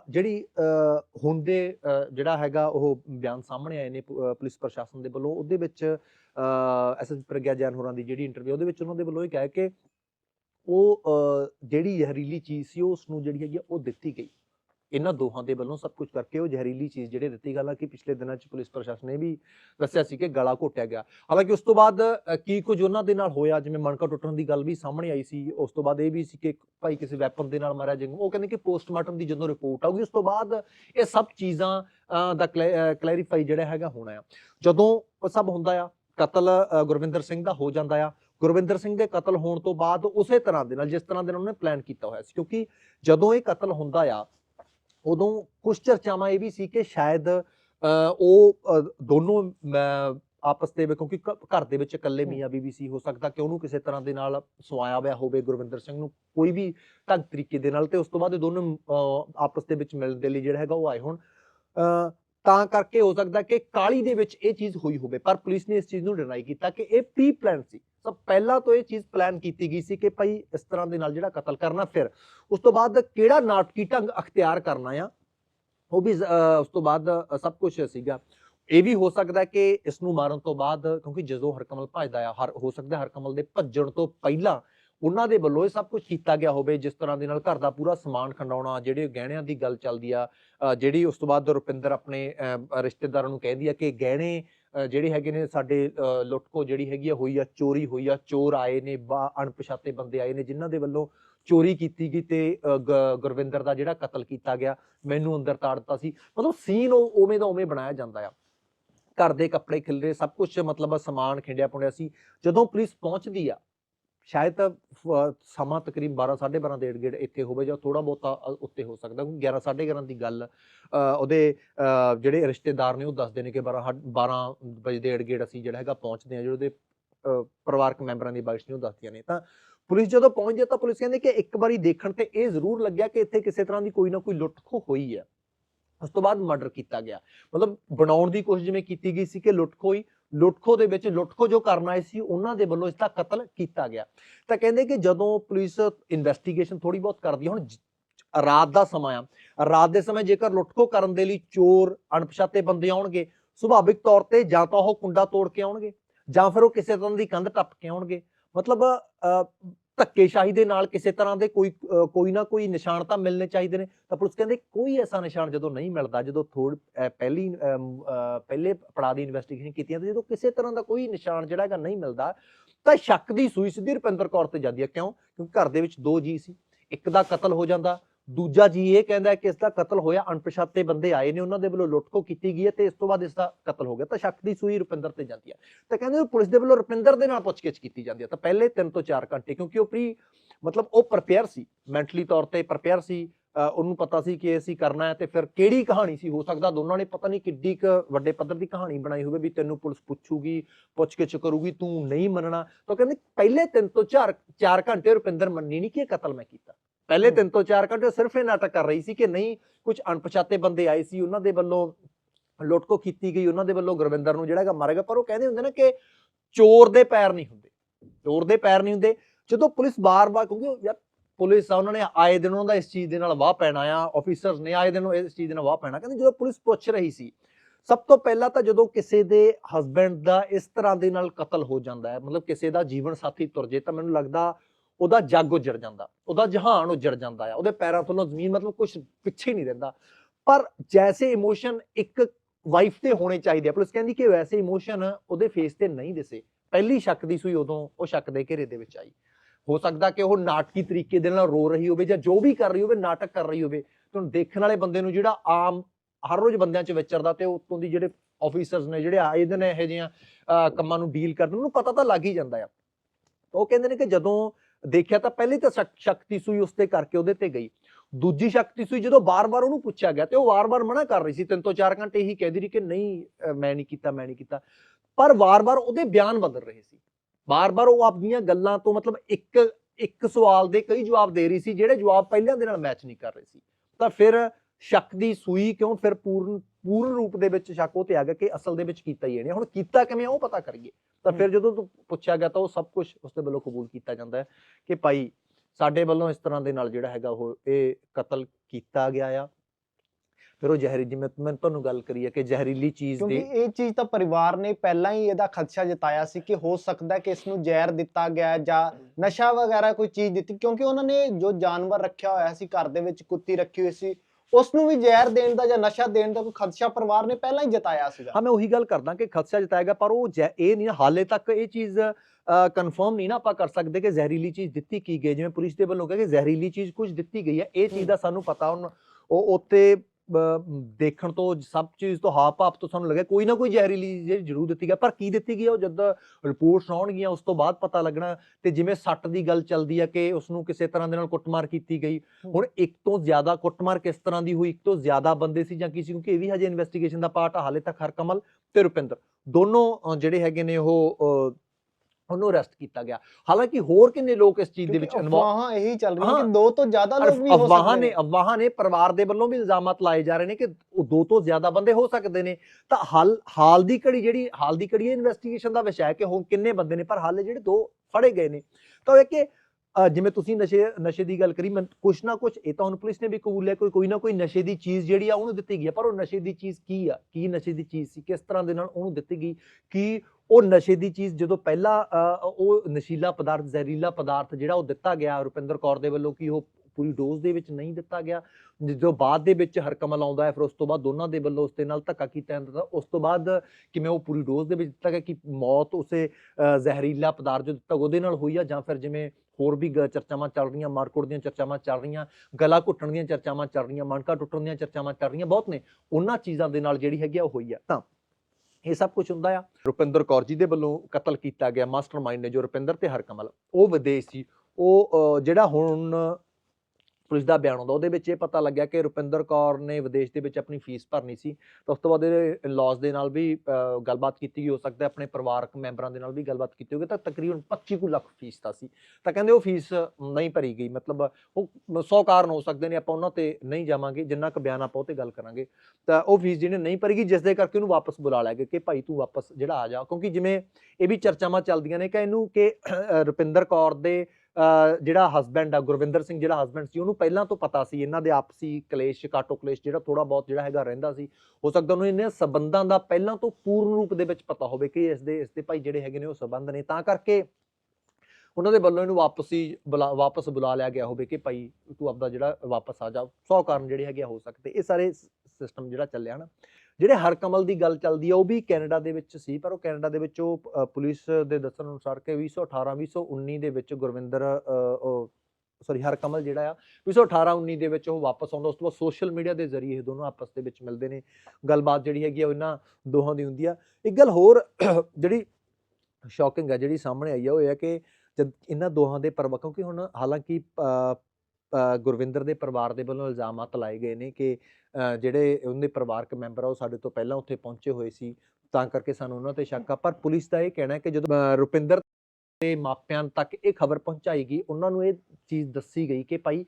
ਜਿਹੜੀ ਅ, ਹੁਣ ਦੇ ਜਿਹੜਾ ਹੈਗਾ ਉਹ ਬਿਆਨ ਸਾਹਮਣੇ ਆਏ ਨੇ ਪੁ- ਪੁਲਿਸ ਪ੍ਰਸ਼ਾਸਨ ਦੇ ਵੱਲੋਂ ਉਹਦੇ ਵਿੱਚ ਐਸਐਸਪੀ ਪ੍ਰਗਿਆ ਜੈਨ ਹੋਰਾਂ ਦੀ ਜਿਹੜੀ ਇੰਟਰਵਿਊ ਉਹਦੇ ਵਿੱਚ ਉਹਨਾਂ ਦੇ ਵੱਲੋਂ ਇਹ ਕਿਹਾ ਕਿ ਉਹ ਜਿਹੜੀ ਜ਼ਹਿਰੀਲੀ ਚੀਜ਼ ਸੀ ਉਹ ਉਸ ਨੂੰ ਜਿਹੜੀ ਹੈਗੀ ਆ ਉਹ ਦਿੱਤੀ ਗਈ। ਇਹਨਾਂ ਦੋਹਾਂ ਦੇ ਵੱਲੋਂ ਸਭ ਕੁਝ ਕਰਕੇ ਉਹ ਜ਼ਹਿਰੀਲੀ ਚੀਜ਼ ਜਿਹੜੇ ਦਿੱਤੀ ਗੱਲ ਆ ਕਿ ਪਿਛਲੇ ਦਿਨਾਂ 'ਚ ਪੁਲਿਸ ਪ੍ਰਸ਼ਾਸਨ ਨੇ ਵੀ ਦੱਸਿਆ ਸੀ ਕਿ ਗਲਾ ਘੋਟਿਆ ਗਿਆ। ਹਾਲਾਂਕਿ ਉਸ ਤੋਂ ਬਾਅਦ ਕੀ ਕੁਝ ਉਹਨਾਂ ਦੇ ਨਾਲ ਹੋਇਆ? ਜਿਵੇਂ ਮਣਕਾ ਟੁੱਟਣ ਦੀ ਗੱਲ ਵੀ ਸਾਹਮਣੇ ਆਈ ਸੀ ਉਸ ਤੋਂ ਬਾਅਦ ਇਹ ਵੀ ਸੀ ਕਿ ਭਾਈ ਕਿਸੇ ਵੈਪਨ ਦੇ ਨਾਲ ਮਾਰਿਆ ਜਾਊਗਾ। ਉਹ ਕਹਿੰਦੇ ਕਿ ਪੋਸਟਮਾਰਟਮ ਦੀ ਜਦੋਂ ਰਿਪੋਰਟ ਆਊਗੀ ਉਸ ਤੋਂ ਬਾਅਦ ਇਹ ਸਭ ਚੀਜ਼ਾਂ ਅ, ਦਾ ਕਲੈਰੀਫਾਈ ਜਿਹੜਾ ਹੈਗਾ ਹੋਣਾ ਆ। ਜਦੋਂ ਉਹ ਸਭ ਹੁੰਦਾ ਆ ਕਤਲ ਅ, ਗੁਰਵਿੰਦਰ ਸਿੰਘ ਦਾ ਹੋ ਜਾਂਦਾ ਆ। ਗੁਰਵਿੰਦਰ ਸਿੰਘ ਦੇ ਕਤਲ ਹੋਣ ਤੋਂ ਬਾਅਦ ਉਸੇ ਤਰ੍ਹਾਂ ਦੇ ਨਾਲ ਜਿਸ ਤਰ੍ਹਾਂ ਦੇ ਨਾਲ ਉਹਨੇ ਪਲਾਨ ਕੀਤਾ ਹੋਇਆ ਸੀ। ਕਿਉਂਕਿ ਜਦੋਂ ਇਹ ਕਤਲ ਹੁੰਦਾ ਆ ਉਦੋਂ ਕੁਝ ਚਰਚਾਵਾਂ ਇਹ ਵੀ ਸੀ ਕਿ ਸ਼ਾਇਦ ਉਹ ਦੋਨੋਂ ਆਪਸ ਦੇ ਵਿੱਚ ਕਿਉਂਕਿ ਘਰ ਦੇ ਵਿੱਚ ਇਕੱਲੇ ਮੀਆਂ ਬੀਬੀ ਸੀ ਹੋ ਸਕਦਾ ਕਿ ਉਹਨੂੰ ਕਿਸੇ ਤਰ੍ਹਾਂ ਦੇ ਨਾਲ ਸਵਾਇਆ ਹੋਇਆ ਹੋਵੇ ਗੁਰਵਿੰਦਰ ਸਿੰਘ ਨੂੰ ਕੋਈ ਵੀ ਢੰਗ ਤਰੀਕੇ ਦੇ ਨਾਲ ਤੇ ਉਸ ਤੋਂ ਬਾਅਦ ਇਹ ਦੋਨੋਂ ਆਪਸ ਦੇ ਵਿੱਚ ਮਿਲਣ ਦੇ ਲਈ ਜਿਹੜਾ ਹੈਗਾ ਉਹ ਆਏ ਹੋਣ। ਤਾਂ ਕਰਕੇ ਹੋ ਸਕਦਾ ਕਿ ਕਾਲੀ ਦੇ ਵਿੱਚ ਇਹ ਚੀਜ਼ ਹੋਈ ਹੋਵੇ ਪਰ ਪੁਲਿਸ ਨੇ ਇਸ ਚੀਜ਼ ਨੂੰ ਡਿਨਾਈ ਕੀਤਾ ਕਿ ਇਹ ਪ੍ਰੀ ਪਲਾਨ ਸੀ। ਸਭ ਪਹਿਲਾਂ ਤੋਂ ਇਹ ਚੀਜ਼ ਪਲਾਨ ਕੀਤੀ ਗਈ ਸੀ ਕਿ ਭਾਈ ਇਸ ਤਰ੍ਹਾਂ ਦੇ ਨਾਲ ਜਿਹੜਾ ਕਤਲ ਕਰਨਾ ਫਿਰ। ਉਸ ਤੋਂ ਬਾਅਦ ਕਿਹੜਾ ਨਾਟਕੀ ਢੰਗ ਅਖਤਿਆਰ ਕਰਨਾ ਆ ਉਹ ਵੀ ਉਸ ਤੋਂ ਬਾਅਦ ਸਭ ਕੁਝ ਸੀਗਾ। ਇਹ ਵੀ ਹੋ ਸਕਦਾ ਕਿ ਇਸ ਨੂੰ ਮਾਰਨ ਤੋਂ ਬਾਅਦ ਕਿਉਂਕਿ ਜਦੋਂ ਹਰਕਮਲ ਭੱਜਦਾ ਆ ਹਰ ਹੋ ਸਕਦਾ ਹਰਕਮਲ ਦੇ ਭੱਜਣ ਤੋਂ ਪਹਿਲਾਂ ਉਹਨਾਂ ਦੇ ਵੱਲੋਂ ਇਹ ਸਭ ਕੁਝ ਕੀਤਾ ਗਿਆ ਹੋਵੇ ਜਿਸ ਤਰ੍ਹਾਂ ਦੇ ਨਾਲ ਘਰ ਦਾ ਪੂਰਾ ਸਮਾਨ ਖੰਡਾਉਣਾ ਜਿਹੜੇ ਗਹਿਣਿਆਂ ਦੀ ਗੱਲ ਚੱਲਦੀ ਆ ਜਿਹੜੀ ਉਸ ਤੋਂ ਬਾਅਦ ਰੁਪਿੰਦਰ ਆਪਣੇ ਅ, ਰਿਸ਼ਤੇਦਾਰਾਂ ਨੂੰ ਕਹਿੰਦੀ ਆ ਕਿ ਗਹਿਣੇ ਜਿਹੜੇ ਹੈਗੇ ਨੇ ਸਾਡੇ ਅ, ਲੁੱਟਖੋ ਜਿਹੜੀ ਹੈਗੀ ਆ ਹੋਈ ਆ ਚੋਰੀ ਹੋਈ ਆ ਚੋਰ ਆਏ ਨੇ ਬਾ ਅਣਪਛਾਤੇ ਬੰਦੇ ਆਏ ਨੇ ਜਿਨ੍ਹਾਂ ਦੇ ਵੱਲੋਂ ਚੋਰੀ ਕੀਤੀ ਗਈ ਤੇ ਅ, ਗੁਰਵਿੰਦਰ ਦਾ ਜਿਹੜਾ ਕਤਲ ਕੀਤਾ ਗਿਆ ਮੈਨੂੰ ਅੰਦਰ ਤਾੜ ਦਿੱਤਾ ਸੀ। ਮਤਲਬ ਸੀਨ ਉਹ ਉਵੇਂ ਦਾ ਉਵੇਂ ਬਣਾਇਆ ਜਾਂਦਾ ਆ। ਘਰ ਦੇ ਕੱਪੜੇ ਖਿਲਰੇ ਸਭ ਕੁਝ ਮਤਲਬ ਸਮਾਨ ਖਿੰਡਿਆ ਪੁੰਡਿਆ ਸੀ। ਜਦੋਂ ਪੁਲਿਸ ਪਹੁੰਚਦੀ ਆ ਸ਼ਾਇਦ ਤਾਂ ਫ- ਸਮਾਂ ਤਕਰੀਬ 12 12:30 ਦੇ ਏੜ ਇੱਥੇ ਹੋਵੇ ਜਾਂ ਥੋੜਾ ਬਹੁਤਾ ਅ, ਉੱਤੇ ਹੋ ਸਕਦਾ ਕਿਉਂਕਿ 11 11:30 ਦੀ ਗੱਲ ਅ, ਉਹਦੇ ਅ, ਜਿਹੜੇ ਰਿਸ਼ਤੇਦਾਰ ਨੇ ਉਹ ਦੱਸਦੇ ਨੇ ਕਿ 12 ਹੱਡ- 12 ਵਜੇ ਦੇ ਏੜ ਅਸੀਂ ਜਿਹੜਾ ਹੈਗਾ ਪਹੁੰਚਦੇ ਆ ਜਿਹੜੇ ਉਹਦੇ ਅ, ਪਰਿਵਾਰਕ ਮੈਂਬਰਾਂ ਦੀ ਬਾਰਿਸ਼ ਨੇ ਉਹ ਦੱਸਦੀਆਂ ਨੇ ਤਾਂ ਪੁਲਿਸ ਜਦੋਂ ਪਹੁੰਚਦੀ ਹੈ ਤਾਂ ਪੁਲਿਸ ਕਹਿੰਦੇ ਕਿ ਇੱਕ ਵਾਰੀ ਦੇਖਣ ਤੇ ਇਹ ਜ਼ਰੂਰ ਲੱਗਿਆ ਕਿ ਇੱਥੇ ਕਿਸੇ ਤਰ੍ਹਾਂ ਦੀ ਕੋਈ ਨਾ ਕੋਈ ਲੁੱਟ ਖੋਹ ਹੋਈ ਹੈ ਉਸ ਤੋਂ ਬਾਅਦ ਮਰਡਰ ਕੀਤਾ ਗਿਆ ਮਤਲਬ ਬਣਾਉਣ ਦੀ ਕੋਸ਼ਿਸ਼ ਜਿਵੇਂ ਕੀਤੀ ਗਈ ਸੀ ਕਿ ਲੁੱਟ ਖੋਈ ਲੁੱਟਖੋ ਦੇ ਵਿੱਚ ਲੁੱਟਖੋ ਜੋ ਕਰਨ ਆਏ ਸੀ ਉਹਨਾਂ ਦੇ ਵੱਲੋਂ ਇਸ ਦਾ ਕਤਲ ਕੀਤਾ ਗਿਆ। ਤਾਂ ਕਹਿੰਦੇ ਕਿ ਜਦੋਂ ਪੁਲਿਸ ਇਨਵੈਸਟੀਗੇਸ਼ਨ ਥੋੜੀ ਬਹੁਤ ਕਰਦੀ ਹੁਣ ਰਾਤ ਦਾ ਸਮਾਂ ਆ। ਰਾਤ ਦੇ ਸਮੇਂ ਜੇਕਰ ਲੁੱਟਖੋ ਕਰਨ ਦੇ ਲਈ ਚੋਰ ਅਣਪਛਾਤੇ ਬੰਦੇ ਆਉਣਗੇ ਸੁਭਾਵਿਕ ਤੌਰ ਤੇ ਜਾਂ ਤਾਂ ਉਹ ਕੁੰਡਾ ਤੋੜ ਕੇ ਆਉਣਗੇ ਜਾਂ ਫਿਰ ਉਹ ਕਿਸੇ ਤਰ੍ਹਾਂ ਦੀ ਕੰਧ ਟੱਪ ਕੇ ਆਉਣਗੇ। ਮਤਲਬ ਅ, ਧੱਕੇਸ਼ਾਹੀ ਦੇ ਨਾਲ ਕਿਸੇ ਤਰ੍ਹਾਂ ਦੇ ਕੋਈ ਕੋਈ ਨਾ ਕੋਈ ਨਿਸ਼ਾਨ ਤਾਂ ਮਿਲਣੇ ਚਾਹੀਦੇ ਨੇ। ਤਾਂ ਪੁਲਿਸ ਕਹਿੰਦੇ ਕੋਈ ਐਸਾ ਨਿਸ਼ਾਨ ਜਦੋਂ ਨਹੀਂ ਮਿਲਦਾ, ਜਦੋਂ ਥੋੜ ਪਹਿਲੀ ਪਹਿਲੇ ਪੜਾਅ ਦੀ ਇਨਵੈਸਟੀਗੇਸ਼ਨ ਕੀਤੀ ਜਾਂਦੀ, ਜਦੋਂ ਕਿਸੇ ਤਰ੍ਹਾਂ ਦਾ ਕੋਈ ਨਿਸ਼ਾਨ ਜਿਹੜਾ ਹੈਗਾ ਨਹੀਂ ਮਿਲਦਾ, ਤਾਂ ਸ਼ੱਕ ਦੀ ਸੂਈ ਸਿੱਧੀ ਰੁਪਿੰਦਰ ਕੌਰ ਤੇ ਜਾਂਦੀ ਹੈ। ਕਿਉਂ? ਕਿਉਂਕਿ ਘਰ ਦੇ ਵਿੱਚ ਦੋ ਜੀ ਸੀ। ਇੱਕ ਦਾ ਕਤਲ ਹੋ ਜਾਂਦਾ ਦੂਜਾ ਜੀ ਇਹ ਕਹਿੰਦਾ ਕਿ ਇਸ ਦਾ ਕਤਲ ਹੋਇਆ, ਅਣਪਛਾਤੇ ਬੰਦੇ ਆਏ ਨੇ, ਉਹਨਾਂ ਦੇ ਵੱਲੋਂ ਲੁੱਟਖੋ ਕੀਤੀ ਗਈ ਹੈ ਤੇ ਇਸ ਤੋਂ ਬਾਅਦ ਇਸ ਦਾ ਕਤਲ ਹੋ ਗਿਆ। ਤਾਂ ਸ਼ੱਕ ਦੀ ਸੂਈ ਰੁਪਿੰਦਰ ਤੇ ਜਾਂਦੀ ਹੈ। ਤਾਂ ਕਹਿੰਦੇ ਪੁਲਿਸ ਦੇ ਵੱਲੋਂ ਰੁਪਿੰਦਰ ਦੇ ਨਾਲ ਪੁੱਛਗਿੱਛ ਕੀਤੀ ਜਾਂਦੀ ਹੈ। ਤਾਂ ਪਹਿਲੇ 3 ਤੋਂ 4 ਘੰਟੇ, ਕਿਉਂਕਿ ਉਹ ਪ੍ਰੀ, ਮਤਲਬ ਉਹ ਪ੍ਰਪੇਅਰ ਸੀ ਮੈਂਟਲੀ ਤੌਰ ਤੇ ਪ੍ਰਪੇਅਰ ਸੀ। ਉਹਨੂੰ ਪਤਾ ਸੀ ਕਿ ਅਸੀਂ ਕਰਨਾ ਹੈ ਤੇ ਫਿਰ ਕਿਹੜੀ ਕਹਾਣੀ ਸੀ? ਹੋ ਸਕਦਾ ਦੋਨਾਂ ਨੇ ਪਤਾ ਨਹੀਂ ਕਿੱਡੀ ਕੁ ਵੱਡੇ ਪੱਧਰ ਦੀ ਕਹਾਣੀ ਬਣਾਈ ਹੋਵੇ ਵੀ ਤੈਨੂੰ ਪੁਲਿਸ ਪੁੱਛੂਗੀ, ਪੁੱਛਗਿੱਛ ਕਰੂਗੀ, ਤੂੰ ਨਹੀਂ ਮੰਨਣਾ। ਤਾਂ ਕਹਿੰਦੇ ਪਹਿਲੇ 3 ਤੋਂ 4 4 ਘੰਟੇ ਰੁਪਿੰਦਰ ਮੰਨੀ ਨਹੀਂ ਕਿ ਇਹ ਕਤਲ ਮੈਂ ਕੀਤਾ। ਪਹਿਲੇ। 3 ਤੋਂ 4 ਘੰਟੇ ਉਹ ਸਿਰਫ ਇਹ ਨਾਟਕ ਕਰ ਰਹੀ ਸੀ ਕਿ ਨਹੀਂ ਕੁਝ ਅਣਪਛਾਤੇ ਬੰਦੇ ਆਏ ਸੀ ਉਹਨਾਂ ਦੇ ਵੱਲੋਂ ਲੁੱਟਕੋ ਕੀਤੀ ਗਈ ਉਹਨਾਂ ਦੇ ਵੱਲੋਂ ਗੁਰਵਿੰਦਰ ਨੂੰ ਜਿਹੜਾ ਹੈਗਾ ਮਾਰਿਆ ਗਿਆ। ਪਰ ਉਹ ਕਹਿੰਦੇ ਹੁੰਦੇ ਨੇ ਕਿ ਚੋਰ ਦੇ ਪੈਰ ਨਹੀਂ ਹੁੰਦੇ ਚੋਰ ਦੇ ਪੈਰ ਨਹੀਂ ਹੁੰਦੇ। ਜਦੋਂ ਪੁਲਿਸ ਬਾਰ-ਬਾਰ ਕਿਉਂਕਿ ਯਾਰ ਪੁਲਿਸ ਆ ਉਹਨਾਂ ਨੇ ਆਏ ਦਿਨ ਉਹਨਾਂ ਦਾ ਇਸ ਚੀਜ਼ ਦੇ ਨਾਲ ਵਾਹ ਪੈਣਾ ਆ ਆਫੀਸਰਸ ਨੇ ਆਏ ਦਿਨ ਇਸ ਚੀਜ਼ ਦੇ ਨਾਲ ਵਾਹ ਪੈਣਾ। ਕਹਿੰਦੇ ਜਦੋਂ ਪੁਲਿਸ ਪੁੱਛ ਰਹੀ ਸੀ ਸਭ ਤੋਂ ਪਹਿਲਾਂ ਤਾਂ ਜਦੋਂ ਕਿਸੇ ਦੇ ਹਸਬੰਡ ਦਾ ਇਸ ਤਰ੍ਹਾਂ ਦੇ ਨਾਲ ਕਤਲ ਹੋ ਜਾਂਦਾ ਹੈ ਮਤਲਬ ਕਿਸੇ ਦਾ ਜੀਵਨ ਸਾਥੀ ਤੁਰ ਜੇ ਤਾਂ ਮੈਨੂੰ ਲੱਗਦਾ ਉਹਦਾ ਜੱਗ ਉਜੜ ਜਾਂਦਾ ਉਹਦਾ ਜਹਾਨ ਉਜੜ ਜਾਂਦਾ ਆ ਉਹਦੇ ਪੈਰਾਂ ਥੱਲੋਂ ਜ਼ਮੀਨ ਮਤਲਬ ਕੁਝ ਪਿੱਛੇ ਨਹੀਂ ਰਹਿੰਦਾ। ਪਰ ਜੈਸੇ ਇਮੋਸ਼ਨ ਇੱਕ ਵਾਈਫ ਤੇ ਹੋਣੇ ਚਾਹੀਦੇ ਆ ਪੁਲਿਸ ਕਹਿੰਦੀ ਕਿ ਵੈਸੇ ਇਮੋਸ਼ਨ ਉਹਦੇ ਫੇਸ ਤੇ ਨਹੀਂ ਦਿਸੇ। ਪਹਿਲੀ ਸ਼ੱਕ ਦੀ ਸੂਈ ਉਦੋਂ ਉਹ ਸ਼ੱਕ ਦੇ ਘੇਰੇ ਦੇ ਵਿੱਚ ਆਈ। ਹੋ ਸਕਦਾ ਕਿ ਉਹ ਨਾਟਕੀ ਤਰੀਕੇ ਦੇ ਨਾਲ ਰੋ ਰਹੀ ਹੋਵੇ ਜਾਂ ਜੋ ਵੀ ਕਰ ਰਹੀ ਹੋਵੇ ਨਾਟਕ ਕਰ ਰਹੀ ਹੋਵੇ। ਤੁਹਾਨੂੰ ਦੇਖਣ ਵਾਲੇ ਬੰਦੇ ਨੂੰ ਜਿਹੜਾ ਆਮ ਹਰ ਰੋਜ਼ ਬੰਦਿਆਂ 'ਚ ਵਿਚਰਦਾ ਤੇ ਉਤੋਂ ਦੀ ਜਿਹੜੇ ਆਫੀਸਰਸ ਨੇ ਜਿਹੜੇ ਆਏ ਦਿਨ ਇਹੋ ਜਿਹੀਆਂ ਅਹ, ਕੰਮਾਂ ਨੂੰ ਡੀਲ ਕਰਨ ਉਹਨੂੰ ਪਤਾ ਤਾਂ ਲੱਗ ਹੀ ਜਾਂਦਾ ਆ। ਉਹ ਕਹਿੰਦੇ ਨੇ ਕਿ ਜਦੋਂ ਦੇਖਿਆ ਤਾਂ ਪਹਿਲੀ ਤਾਂ ਸ਼ੱਕ- ਸ਼ਕਤੀ ਸੂਈ ਉਸ ਕਰਕੇ ਉਹਦੇ ਤੇ ਗਈ। ਦੂਜੀ ਸ਼ਕਤੀ ਸੂਈ ਜਦੋਂ ਬਾਰ-ਬਾਰ ਉਹਨੂੰ ਪੁੱਛਿਆ ਗਿਆ ਤੇ ਉਹ ਵਾਰ-ਵਾਰ ਮਨਾ ਕਰ ਰਹੀ ਸੀ, ਤਿੰਨ ਤੋਂ ਚਾਰ ਘੰਟੇ ਇਹੀ ਕਹਿੰਦੀ ਰਹੀ ਕਿ ਨਹੀਂ ਮੈਂ ਨਹੀਂ ਕੀਤਾ, ਮੈਂ ਨਹੀਂ ਕੀਤਾ। ਪਰ ਵਾਰ-ਵਾਰ ਉਹਦੇ ਬਿਆਨ ਬਦਲ ਰਹੇ ਸੀ। ਵਾਰ ਵਾਰ ਉਹ ਆਪਣੀਆਂ ਗੱਲਾਂ ਤੋਂ ਮਤਲਬ ਇੱਕ ਇੱਕ ਸਵਾਲ ਦੇ ਕਈ ਜਵਾਬ ਦੇ ਰਹੀ ਸੀ, ਜਿਹੜੇ ਜਵਾਬ ਪਹਿਲਾਂ ਦੇ ਨਾਲ ਮੈਚ ਨਹੀਂ ਕਰ ਰਹੇ ਸੀ। ਤਾਂ ਫਿਰ ਸ਼ੱਕ ਦੀ ਸੂਈ ਕਿਉਂ ਫਿਰ ਪੂਰਨ ਪੂਰਨ ਰੂਪ ਦੇ ਵਿੱਚ ਸ਼ੱਕ ਉਹ ਤੇ ਆ ਗਿਆ ਕਿ ਅਸਲ ਦੇ ਵਿੱਚ ਕੀਤਾ ਹੀ ਇਹਨੇ ਹੁਣ ਕੀਤਾ ਕਿਵੇਂ ਉਹ ਪਤਾ ਕਰੀਏ। ਤਾਂ ਫਿਰ ਜਦੋਂ ਤੋਂ ਪੁੱਛਿਆ ਗਿਆ ਤਾਂ ਉਹ ਸਭ ਕੁਝ ਉਸ ਦੇ ਵੱਲੋਂ ਕਬੂਲ ਕੀਤਾ ਜਾਂਦਾ ਹੈ ਕਿ ਭਾਈ ਸਾਡੇ ਵੱਲੋਂ ਇਸ ਤਰ੍ਹਾਂ ਦੇ ਨਾਲ ਜਿਹੜਾ ਹੈਗਾ ਉਹ ਇਹ ਕਤਲ ਕੀਤਾ ਗਿਆ ਆ। ਫਿਰ ਉਹ ਜ਼ਹਿਰੀ ਜਿਵੇਂ ਮੈਂ ਤੁਹਾਨੂੰ ਗੱਲ ਕਰੀ ਹੈ ਕਿ ਜ਼ਹਿਰੀਲੀ ਚੀਜ਼ ਕਿਉਂਕਿ ਦੇ ਇਹ ਚੀਜ਼ ਤਾਂ ਪਰਿਵਾਰ ਨੇ ਪਹਿਲਾਂ ਹੀ ਇਹਦਾ ਖਦਸ਼ਾ ਜਤਾਇਆ ਸੀ ਕਿ ਹੋ ਸਕਦਾ ਹੈ ਕਿ ਇਸ ਨੂੰ ਜ਼ਹਿਰ ਦਿੱਤਾ ਗਿਆ ਜਾਂ ਨਸ਼ਾ ਵਗੈਰਾ ਕੋਈ ਚੀਜ਼ ਦਿੱਤੀ। ਕਿਉਂਕਿ ਉਹਨਾਂ ਨੇ ਜੋ ਜਾਨਵਰ ਰੱਖਿਆ ਹੋਇਆ ਸੀ ਘਰ ਦੇ ਵਿੱਚ ਕੁੱਤੀ ਰੱਖੀ ਹੋਈ ਸੀ ਉਸ ਨੂੰ ਵੀ ਜ਼ਹਿਰ ਦੇਣ ਦਾ ਜਾਂ ਨਸ਼ਾ ਦੇਣ ਦਾ ਕੋਈ ਖਦਸ਼ਾ ਪਰਿਵਾਰ ਨੇ ਪਹਿਲਾਂ ਹੀ ਜਤਾਇਆ ਸੀਗਾ। ਹਾਂ ਮੈਂ ਉਹੀ ਗੱਲ ਕਰਦਾ ਕਿ ਖਦਸ਼ਾ ਜਤਾਇਆ ਗਿਆ ਪਰ ਉਹ ਇਹ ਨਹੀਂ ਹਾਲੇ ਤੱਕ ਇਹ ਚੀਜ਼ ਕਨਫਰਮ ਨਹੀਂ ਨਾ ਆਪਾਂ ਕਰ ਸਕਦੇ ਕਿ ਜ਼ਹਿਰੀਲੀ ਚੀਜ਼ ਦਿੱਤੀ ਕੀ ਗਈ ਜਿਵੇਂ ਪੁਲਿਸ ਦੇ ਵੱਲੋਂ ਕਿਹਾ ਕਿ ਜ਼ਹਿਰੀਲੀ ਚੀਜ਼ ਕੁਝ ਦਿੱਤੀ ਗਈ ਹੈ ਇਹ ਚੀਜ਼ ਦਾ ਸਾਨੂੰ ਪਤਾ ਉਹ ਉੱਤੇ ਦੇਖਣ ਤੋਂ ਸਭ ਚੀਜ਼ ਤੋਂ ਹਾਵ ਭਾਵ ਤੋਂ ਸਾਨੂੰ ਲੱਗਿਆ ਕੋਈ ਨਾ ਕੋਈ ਜ਼ਹਿਰੀਲੀ ਚੀਜ਼ ਜ਼ਰੂਰ ਦਿੱਤੀ ਗਈ ਪਰ ਕੀ ਦਿੱਤੀ ਗਈ ਉਹ ਜਦ ਰਿਪੋਰਟਸ ਆਉਣਗੀਆਂ ਉਸ ਤੋਂ ਬਾਅਦ ਪਤਾ ਲੱਗਣਾ ਤੇ ਜਿਵੇਂ ਸੱਟ ਦੀ ਗੱਲ ਚੱਲਦੀ ਹੈ ਕਿ ਉਸ ਨੂੰ ਕਿਸੇ ਤਰ੍ਹਾਂ ਦੇ ਨਾਲ ਕੁੱਟਮਾਰ ਕੀਤੀ ਗਈ। ਹੁਣ ਇੱਕ ਤੋਂ ਜ਼ਿਆਦਾ ਕੁੱਟਮਾਰ ਕਿਸ ਤਰ੍ਹਾਂ ਦੀ ਹੋਈ? ਇੱਕ ਤੋਂ ਜ਼ਿਆਦਾ ਬੰਦੇ ਸੀ ਜਾਂ ਕਿਸੇ ਕਿਉਂਕਿ ਇਹ ਵੀ ਹਜੇ ਇਨਵੈਸਟੀਗੇਸ਼ਨ ਦਾ ਪਾਰਟ ਆ ਹਾਲੇ ਤੱਕ ਹਰਕਮਲ ਤੇ ਰੁਪਿੰਦਰ। ਦੋਨੋਂ ਜਿਹੜੇ ਹੈਗੇ ਨੇ ਉਹ ਉਹਨੂੰ ਅਰੈਸਟ ਕੀਤਾ ਗਿਆ। ਹਾਲਾਂਕਿ ਹੋਰ ਕਿੰਨੇ ਲੋਕ ਇਸ ਚੀਜ਼ ਦੇ ਵਿੱਚ ਅਫਵਾਹਾਂ ਇਹੀ ਚੱਲ ਰਹੀਆਂ ਹਾਂ। ਕਿ ਦੋ ਤੋਂ ਜ਼ਿਆਦਾ ਲੋਕ ਵੀ ਹੋ ਅਫਵਾਹਾਂ ਸਕਦੇ ਨੇ ਨੇ। ਅਫਵਾਹਾਂ ਨੇ ਪਰਿਵਾਰ ਦੇ ਵੱਲੋਂ ਵੀ ਇਲਜ਼ਾਮਾਤ ਲਾਏ ਜਾ ਰਹੇ ਨੇ ਕਿ ਉਹ ਦੋ ਤੋਂ ਜ਼ਿਆਦਾ ਬੰਦੇ ਹੋ ਸਕਦੇ ਨੇ। ਤਾਂ ਹਾਲ ਹਾਲ ਦੀ ਘੜੀ ਜਿਹੜੀ ਹਾਲ ਦੀ ਘੜੀ ਇਨਵੈਸਟੀਗੇਸ਼ਨ ਦਾ ਵਿਸ਼ਾ ਹੈ ਕਿ ਹੁਣ ਕਿੰਨੇ ਬੰਦੇ ਨੇ ਪਰ ਹਾਲੇ ਜਿਹੜੇ ਦੋ ਫੜੇ ਗਏ ਨੇ। ਤਾਂ ਇਹ ਕਿ ਜਿਵੇਂ ਤੁਸੀਂ ਨਸ਼ੇ ਨਸ਼ੇ ਦੀ ਗੱਲ ਕਰੀ ਮੈਂ ਕੁਛ ਨਾ ਕੁਛ ਇਹ ਤਾਂ ਹੁਣ ਪੁਲਿਸ ਨੇ ਵੀ ਕਬੂਲਿਆ ਕੋਈ ਕੋਈ ਨਾ ਕੋਈ ਨਸ਼ੇ ਦੀ ਚੀਜ਼ ਜਿਹੜੀ ਆ ਉਹਨੂੰ ਦਿੱਤੀ ਗਈ ਪਰ ਉਹ ਨਸ਼ੇ ਦੀ ਚੀਜ਼ ਕੀ ਆ? ਕੀ ਨਸ਼ੇ ਦੀ ਚੀਜ਼ ਸੀ? ਕਿਸ ਤਰ੍ਹਾਂ ਦੇ ਨਾਲ ਉਹਨੂੰ ਦਿੱਤੀ ਗਈ? ਕੀ ਉਹ ਨਸ਼ੇ ਦੀ ਚੀਜ਼ ਜਦੋਂ ਪਹਿਲਾਂ ਉਹ ਨਸ਼ੀਲਾ ਪਦਾਰਥ, ਜ਼ਹਿਰੀਲਾ ਪਦਾਰਥ ਜਿਹੜਾ ਉਹ ਦਿੱਤਾ ਗਿਆ ਰੁਪਿੰਦਰ ਕੌਰ ਦੇ ਵੱਲੋਂ ਕਿ ਉਹ ਪੂਰੀ ਡੋਜ਼ ਦੇ ਵਿੱਚ ਨਹੀਂ ਦਿੱਤਾ ਗਿਆ, ਜਦੋਂ ਬਾਅਦ ਦੇ ਵਿੱਚ ਹਰਕਮਲ ਆਉਂਦਾ ਹੈ, ਫਿਰ ਉਸ ਤੋਂ ਬਾਅਦ ਦੋਨਾਂ ਦੇ ਵੱਲੋਂ ਉਸ ਦੇ ਨਾਲ ਧੱਕਾ ਕੀਤਾ ਜਾਂਦਾ ਤਾਂ ਉਸ ਤੋਂ ਬਾਅਦ ਕਿਵੇਂ ਉਹ ਪੂਰੀ ਡੋਜ਼ ਦੇ ਵਿੱਚ ਦਿੱਤਾ ਗਿਆ ਕਿ ਮੌਤ ਉਸੇ ਜ਼ਹਿਰੀਲਾ ਪਦਾਰਥ ਜੋ ਦਿੱਤਾ ਉਹਦੇ ਨਾਲ ਹੋਈ ਆ ਜਾਂ ਫਿਰ ਜਿਵੇਂ ਹੋਰ ਵੀ ਗ- ਚਰਚਾਵਾਂ ਚੱਲ ਰਹੀਆਂ, ਮਾਰਕੋਟ ਦੀਆਂ ਚਰਚਾਵਾਂ ਚੱਲ ਰਹੀਆਂ, ਗਲਾ ਘੁੱਟਣ ਦੀਆਂ ਚਰਚਾਵਾਂ ਚੱਲ ਰਹੀਆਂ ਮਣਕਾ ਟੁੱਟਣ ਦੀਆਂ ਚਰਚਾਵਾਂ ਚੱਲ ਰਹੀਆਂ ਬਹੁਤ ਨੇ, ਉਹਨਾਂ ਚੀਜ਼ਾਂ ਦੇ ਨਾਲ ਜਿਹੜੀ ਹੈਗੀ ਆ ਉਹ ਹੋਈ ਆ। ਤਾਂ ਇਹ ਸਭ ਕੁਝ ਹੁੰਦਾ ਆ। ਰੁਪਿੰਦਰ ਕੌਰ ਜੀ ਦੇ ਵੱਲੋਂ ਕਤਲ ਕੀਤਾ ਗਿਆ ਮਾਸਟਰਮਾਈਂਡ ਨੇ ਜੋ ਰੁਪਿੰਦਰ ਤੇ ਹਰਕਮਲ ਉਹ ਵਿਦੇਸ਼ ਸੀ ਉਹ ਅ, ਜਿਹੜਾ ਹੁਣ ਪੁਲਿਸ ਦਾ ਬਿਆਨ ਆਉਂਦਾ, ਉਹਦੇ ਵਿੱਚ ਇਹ ਪਤਾ ਲੱਗਿਆ ਕਿ ਰੁਪਿੰਦਰ ਕੌਰ ਨੇ ਵਿਦੇਸ਼ ਦੇ ਵਿੱਚ ਆਪਣੀ ਫੀਸ ਭਰਨੀ ਸੀ। ਤਾਂ ਉਸ ਤੋਂ ਬਾਅਦ ਇਹਦੇ ਲੌਸ ਦੇ ਨਾਲ ਵੀ ਗੱਲਬਾਤ ਕੀਤੀ ਗਈ, ਹੋ ਸਕਦਾ ਆਪਣੇ ਪਰਿਵਾਰਕ ਮੈਂਬਰਾਂ ਦੇ ਨਾਲ ਵੀ ਗੱਲਬਾਤ ਕੀਤੀ ਹੋਵੇ ਤਾਂ ਤਕਰੀਬਨ 25 ਕੁ ਲੱਖ ਫੀਸ ਦਾ ਸੀ। ਤਾਂ ਕਹਿੰਦੇ ਉਹ ਫੀਸ ਨਹੀਂ ਭਰੀ ਗਈ, ਮਤਲਬ ਉਹ 100 ਕਾਰਨ ਹੋ ਸਕਦੇ ਨੇ, ਆਪਾਂ ਉਹਨਾਂ ਤੇ ਨਹੀਂ ਜਾਵਾਂਗੇ, ਜਿੰਨਾ ਕੁ ਬਿਆਨ ਆਪਾਂ ਉਹ ਤੇ ਗੱਲ ਕਰਾਂਗੇ। ਤਾਂ ਉਹ ਫੀਸ ਜਿਹਨੇ ਨਹੀਂ ਭਰੀ ਗਈ, ਜਿਸ ਦੇ ਕਰਕੇ ਉਹਨੂੰ ਵਾਪਸ ਬੁਲਾ ਲਿਆ ਗਿਆ ਕਿ ਭਾਈ ਤੂੰ ਵਾਪਸ ਜਿਹੜਾ ਆ ਜਾ। ਕਿਉਂਕਿ ਜਿਵੇਂ ਇਹ ਵੀ ਚਰਚਾਵਾਂ ਚੱਲਦੀਆਂ ਨੇ ਕਿ ਇਹਨੂੰ ਕਿ ਰੁਪਿੰਦਰ ਕੌਰ ਦੇ ਜਿਹੜਾ ਹਸਬੈਂਡ ਆ, ਗੁਰਵਿੰਦਰ ਸਿੰਘ ਜਿਹੜਾ ਹਸਬੈਂਡ ਸੀ, ਉਹਨੂੰ ਪਹਿਲਾਂ ਤੋਂ ਪਤਾ ਸੀ, ਇਹਨਾਂ ਦੇ ਆਪਸੀ ਕਲੇਸ਼, ਕਾਟੋ ਕਲੇਸ਼ ਜਿਹੜਾ ਥੋੜਾ ਬਹੁਤ ਜਿਹੜਾ ਹੈਗਾ ਰਹਿੰਦਾ ਸੀ। ਹੋ ਸਕਦਾ ਉਹਨੂੰ ਇਹਨਾਂ ਸਬੰਧਾਂ ਦਾ ਪਹਿਲਾਂ ਤੋਂ ਪੂਰਨ ਰੂਪ ਦੇ ਵਿੱਚ ਪਤਾ ਹੋਵੇ ਕਿ ਇਸ ਦੇ ਇਸ ਦੇ ਭਾਈ ਜਿਹੜੇ ਹੈਗੇ ਨੇ ਉਹ ਸਬੰਧ ਨੇ। ਤਾਂ ਕਰਕੇ ਉਹਨਾਂ ਦੇ ਵੱਲੋਂ ਇਹਨੂੰ ਵਾਪਸੀ ਬੁਲਾ, ਵਾਪਸ ਬੁਲਾ ਲਿਆ ਗਿਆ ਹੋਵੇ ਕਿ ਭਾਈ ਤੂੰ ਆਪਦਾ ਜਿਹੜਾ ਵਾਪਸ ਆ ਜਾ। ਸੌ ਕਾਰਨ ਜਿਹੜੇ ਹੈਗੇ ਆ ਹੋ ਸਕਦੇ। ਇਹ ਸਾਰੇ ਸਿਸਟਮ ਜਿਹੜਾ ਚੱਲਿਆ ਨਾ। ਜਿਹੜੇ ਹਰਕਮਲ ਦੀ ਗੱਲ ਚੱਲਦੀ ਆ, ਉਹ ਵੀ ਕੈਨੇਡਾ ਦੇ ਵਿੱਚ ਸੀ, ਪਰ ਉਹ ਕੈਨੇਡਾ ਦੇ ਵਿੱਚ ਉਹ ਪੁਲਿਸ ਦੇ ਦੱਸਣ ਅਨੁਸਾਰ ਕਿ 2018 2019 ਦੇ ਵਿੱਚ ਗੁਰਵਿੰਦਰ ਸੌਰੀ ਹਰਕਮਲ ਜਿਹੜਾ ਆ 2018 19 ਦੇ ਵਿੱਚ ਉਹ ਵਾਪਸ ਆਉਂਦਾ, ਉਸ ਤੋਂ ਬਾਅਦ ਸੋਸ਼ਲ ਮੀਡੀਆ ਦੇ ਜ਼ਰੀਏ ਇਹ ਦੋਨੋਂ ਆਪਸ ਦੇ ਵਿੱਚ ਮਿਲਦੇ ਨੇ, ਗੱਲਬਾਤ ਜਿਹੜੀ ਹੈਗੀ ਆ, ਉਹ ਇਹਨਾਂ ਦੋਹਾਂ ਦੀ ਹੁੰਦੀ ਆ। ਇੱਕ ਗੱਲ ਹੋਰ, ਜਿਹੜੀ ਸ਼ੌਕਿੰਗ ਆ, ਜਿਹੜੀ ਸਾਹਮਣੇ ਆਈ ਆ, ਉਹ ਇਹ ਆ ਕਿ ਜਦ ਇਹਨਾਂ ਦੋਹਾਂ ਦੇ ਪਰਿਵਾਰ ਕਿਉਂਕਿ ਹੁਣ ਹਾਲਾਂਕਿ ਗੁਰਵਿੰਦਰ ਦੇ ਪਰਿਵਾਰ ਦੇ ਵੱਲੋਂ ਇਲਜ਼ਾਮਾਤ ਲਾਏ ਗਏ ਨੇ ਕਿ ਜਿਹੜੇ ਉਹਦੇ ਪਰਿਵਾਰਕ ਮੈਂਬਰ ਆ, ਉਹ ਸਾਡੇ ਤੋਂ ਪਹਿਲਾਂ ਉੱਥੇ ਪਹੁੰਚੇ ਹੋਏ ਸੀ। ਤਾਂ ਕਰਕੇ ਸਾਨੂੰ ਉਹਨਾਂ ਤੇ ਸ਼ੱਕ ਆ। ਪਰ ਪੁਲਿਸ ਦਾ ਇਹ ਕਹਿਣਾ ਹੈ ਕਿ ਜਦੋਂ ਰੁਪਿੰਦਰ ਦੇ ਮਾਪਿਆਂ ਤੱਕ ਇਹ ਖਬਰ ਪਹੁੰਚਾਈ ਗਈ, ਉਹਨਾਂ ਨੂੰ ਇਹ ਚੀਜ਼ ਦੱਸੀ ਗਈ ਕਿ ਭਾਈ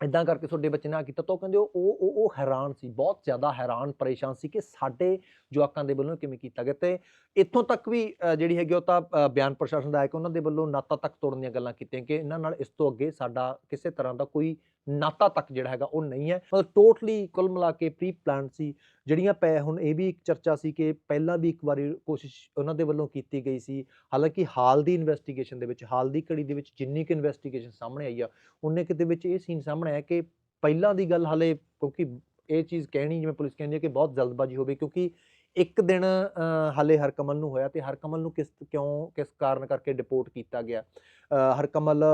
ਇਦਾਂ ਕਰਕੇ ਤੁਹਾਡੇ ਬੱਚੇ ਨੇ ਆ ਕੀਤਾ, ਤਾਂ ਉਹ ਕਹਿੰਦੇ ਉਹ ਉਹ, ਉਹ- ਹੈਰਾਨ ਸੀ, ਬਹੁਤ ਜ਼ਿਆਦਾ ਹੈਰਾਨ, ਪਰੇਸ਼ਾਨ ਸੀ ਕਿ ਸਾਡੇ ਜਵਾਕਾਂ ਦੇ ਵੱਲੋਂ ਕਿਵੇਂ ਕੀਤਾ ਗਿਆ। ਤੇ ਇੱਥੋਂ ਤੱਕ ਵੀ ਜਿਹੜੀ ਹੈਗੀ ਉਹ ਤਾਂ ਬਿਆਨ ਪ੍ਰਸ਼ਾਸਨ ਦਾ ਆਇਆ ਕਿ ਉਹਨਾਂ ਦੇ ਵੱਲੋਂ ਨਾਤਾ ਤੱਕ ਤੋੜਨ ਦੀਆਂ ਗੱਲਾਂ ਕੀਤੀਆਂ ਕਿ ਇਹਨਾਂ ਨਾਲ ਇਸ ਤੋਂ ਅੱਗੇ ਸਾਡਾ ਕਿਸੇ ਤਰ੍ਹਾਂ ਦਾ ਕੋਈ ਨਾਤਾ ਤੱਕ ਜਿਹੜਾ ਹੈਗਾ ਉਹ ਨਹੀਂ ਹੈ। ਮਤਲਬ ਟੋਟਲੀ ਕੁੱਲ ਮਿਲਾ ਕੇ ਪ੍ਰੀ ਪਲਾਨ ਸੀ। ਜਿਹੜੀਆਂ ਪੈ ਹੁਣ ਇਹ ਵੀ ਇੱਕ ਚਰਚਾ ਸੀ ਕਿ ਪਹਿਲਾਂ ਵੀ ਇੱਕ ਵਾਰੀ ਕੋਸ਼ਿਸ਼ ਉਹਨਾਂ ਦੇ ਵੱਲੋਂ ਕੀਤੀ ਗਈ ਸੀ। ਹਾਲਾਂਕਿ ਹਾਲ ਦੀ ਇਨਵੈਸਟੀਗੇਸ਼ਨ ਦੇ ਵਿੱਚ ਹਾਲ ਦੀ ਘੜੀ ਦੇ ਵਿੱਚ ਜਿੰਨੀ ਕਿ ਇਨਵੈਸਟੀਗੇਸ਼ਨ ਸਾਹਮਣੇ ਆਈ ਆ ਉਹਨੇ ਕਿਤੇ ਵਿੱਚ ਇਹ ਸੀਨ ਸਾਹਮਣੇ ਆਇਆ ਕਿ ਪਹਿਲਾਂ ਦੀ ਗੱਲ ਹਾਲੇ ਕਿਉਂਕਿ ਇਹ ਚੀਜ਼ ਕਹਿਣੀ ਜਿਵੇਂ ਪੁਲਿਸ ਕਹਿੰਦੀ ਹੈ ਕਿ ਬਹੁਤ ਜਲਦਬਾਜ਼ੀ ਹੋਵੇ ਕਿਉਂਕਿ ਇੱਕ ਦਿਨ ਅ, ਹਾਲੇ ਹਰਕਮਲ ਨੂੰ ਹੋਇਆ ਤੇ ਹਰਕਮਲ ਨੂੰ ਕਿਸ ਕਿਉਂ ਕਿਸ ਕਾਰਨ ਕਰਕੇ ਡਿਪੋਰਟ ਕੀਤਾ ਗਿਆ? ਹਰਕਮਲ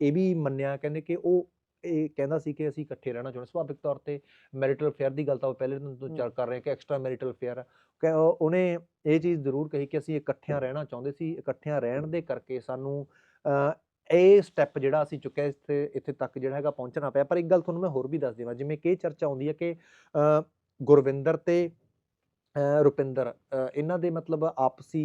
ਇਹ ਵੀ ਮੰਨਿਆ ਕਹਿੰਦੇ ਕਿ ਉਹ ਇਹ ਕਹਿੰਦਾ ਸੀ ਕਿ ਅਸੀਂ ਇਕੱਠੇ ਰਹਿਣਾ ਚਾਹੁੰਦੇ ਸੁਭਾਵਿਕ ਤੌਰ ਤੇ ਮੈਰਿਟਲ ਅਫੇਅਰ ਦੀ ਗੱਲ ਤਾਂ ਉਹ ਪਹਿਲੇ ਤੋਂ। ਚੱਲ ਕਰ ਰਹੇ ਕਿ ਐਕਸਟਰਾ ਮੈਰਿਟਲ ਅਫੇਅਰ ਉਹਨੇ ਇਹ ਚੀਜ਼ ਜ਼ਰੂਰ ਕਹੀ ਕਿ ਅਸੀਂ ਇਕੱਠਿਆਂ ਰਹਿਣਾ ਚਾਹੁੰਦੇ ਸੀ। ਇਕੱਠਿਆਂ ਰਹਿਣ ਦੇ ਕਰਕੇ ਸਾਨੂੰ ਇਹ ਸਟੈਪ ਜਿਹੜਾ ਅਸੀਂ ਚੁੱਕਿਆ ਇੱਥੇ ਇੱਥੇ ਤੱਕ ਜਿਹੜਾ ਹੈਗਾ ਪਹੁੰਚਣਾ ਪਿਆ। ਪਰ ਇੱਕ ਗੱਲ ਤੁਹਾਨੂੰ ਮੈਂ ਹੋਰ ਵੀ ਦੱਸ ਦੇਵਾਂ। ਜਿਵੇਂ ਕਿ ਚਰਚਾ ਆਉਂਦੀ ਹੈ ਕਿ ਗੁਰਵਿੰਦਰ ਤੇ ਰੁਪਿੰਦਰ ਇਹਨਾਂ ਦੇ ਮਤਲਬ ਆਪਸੀ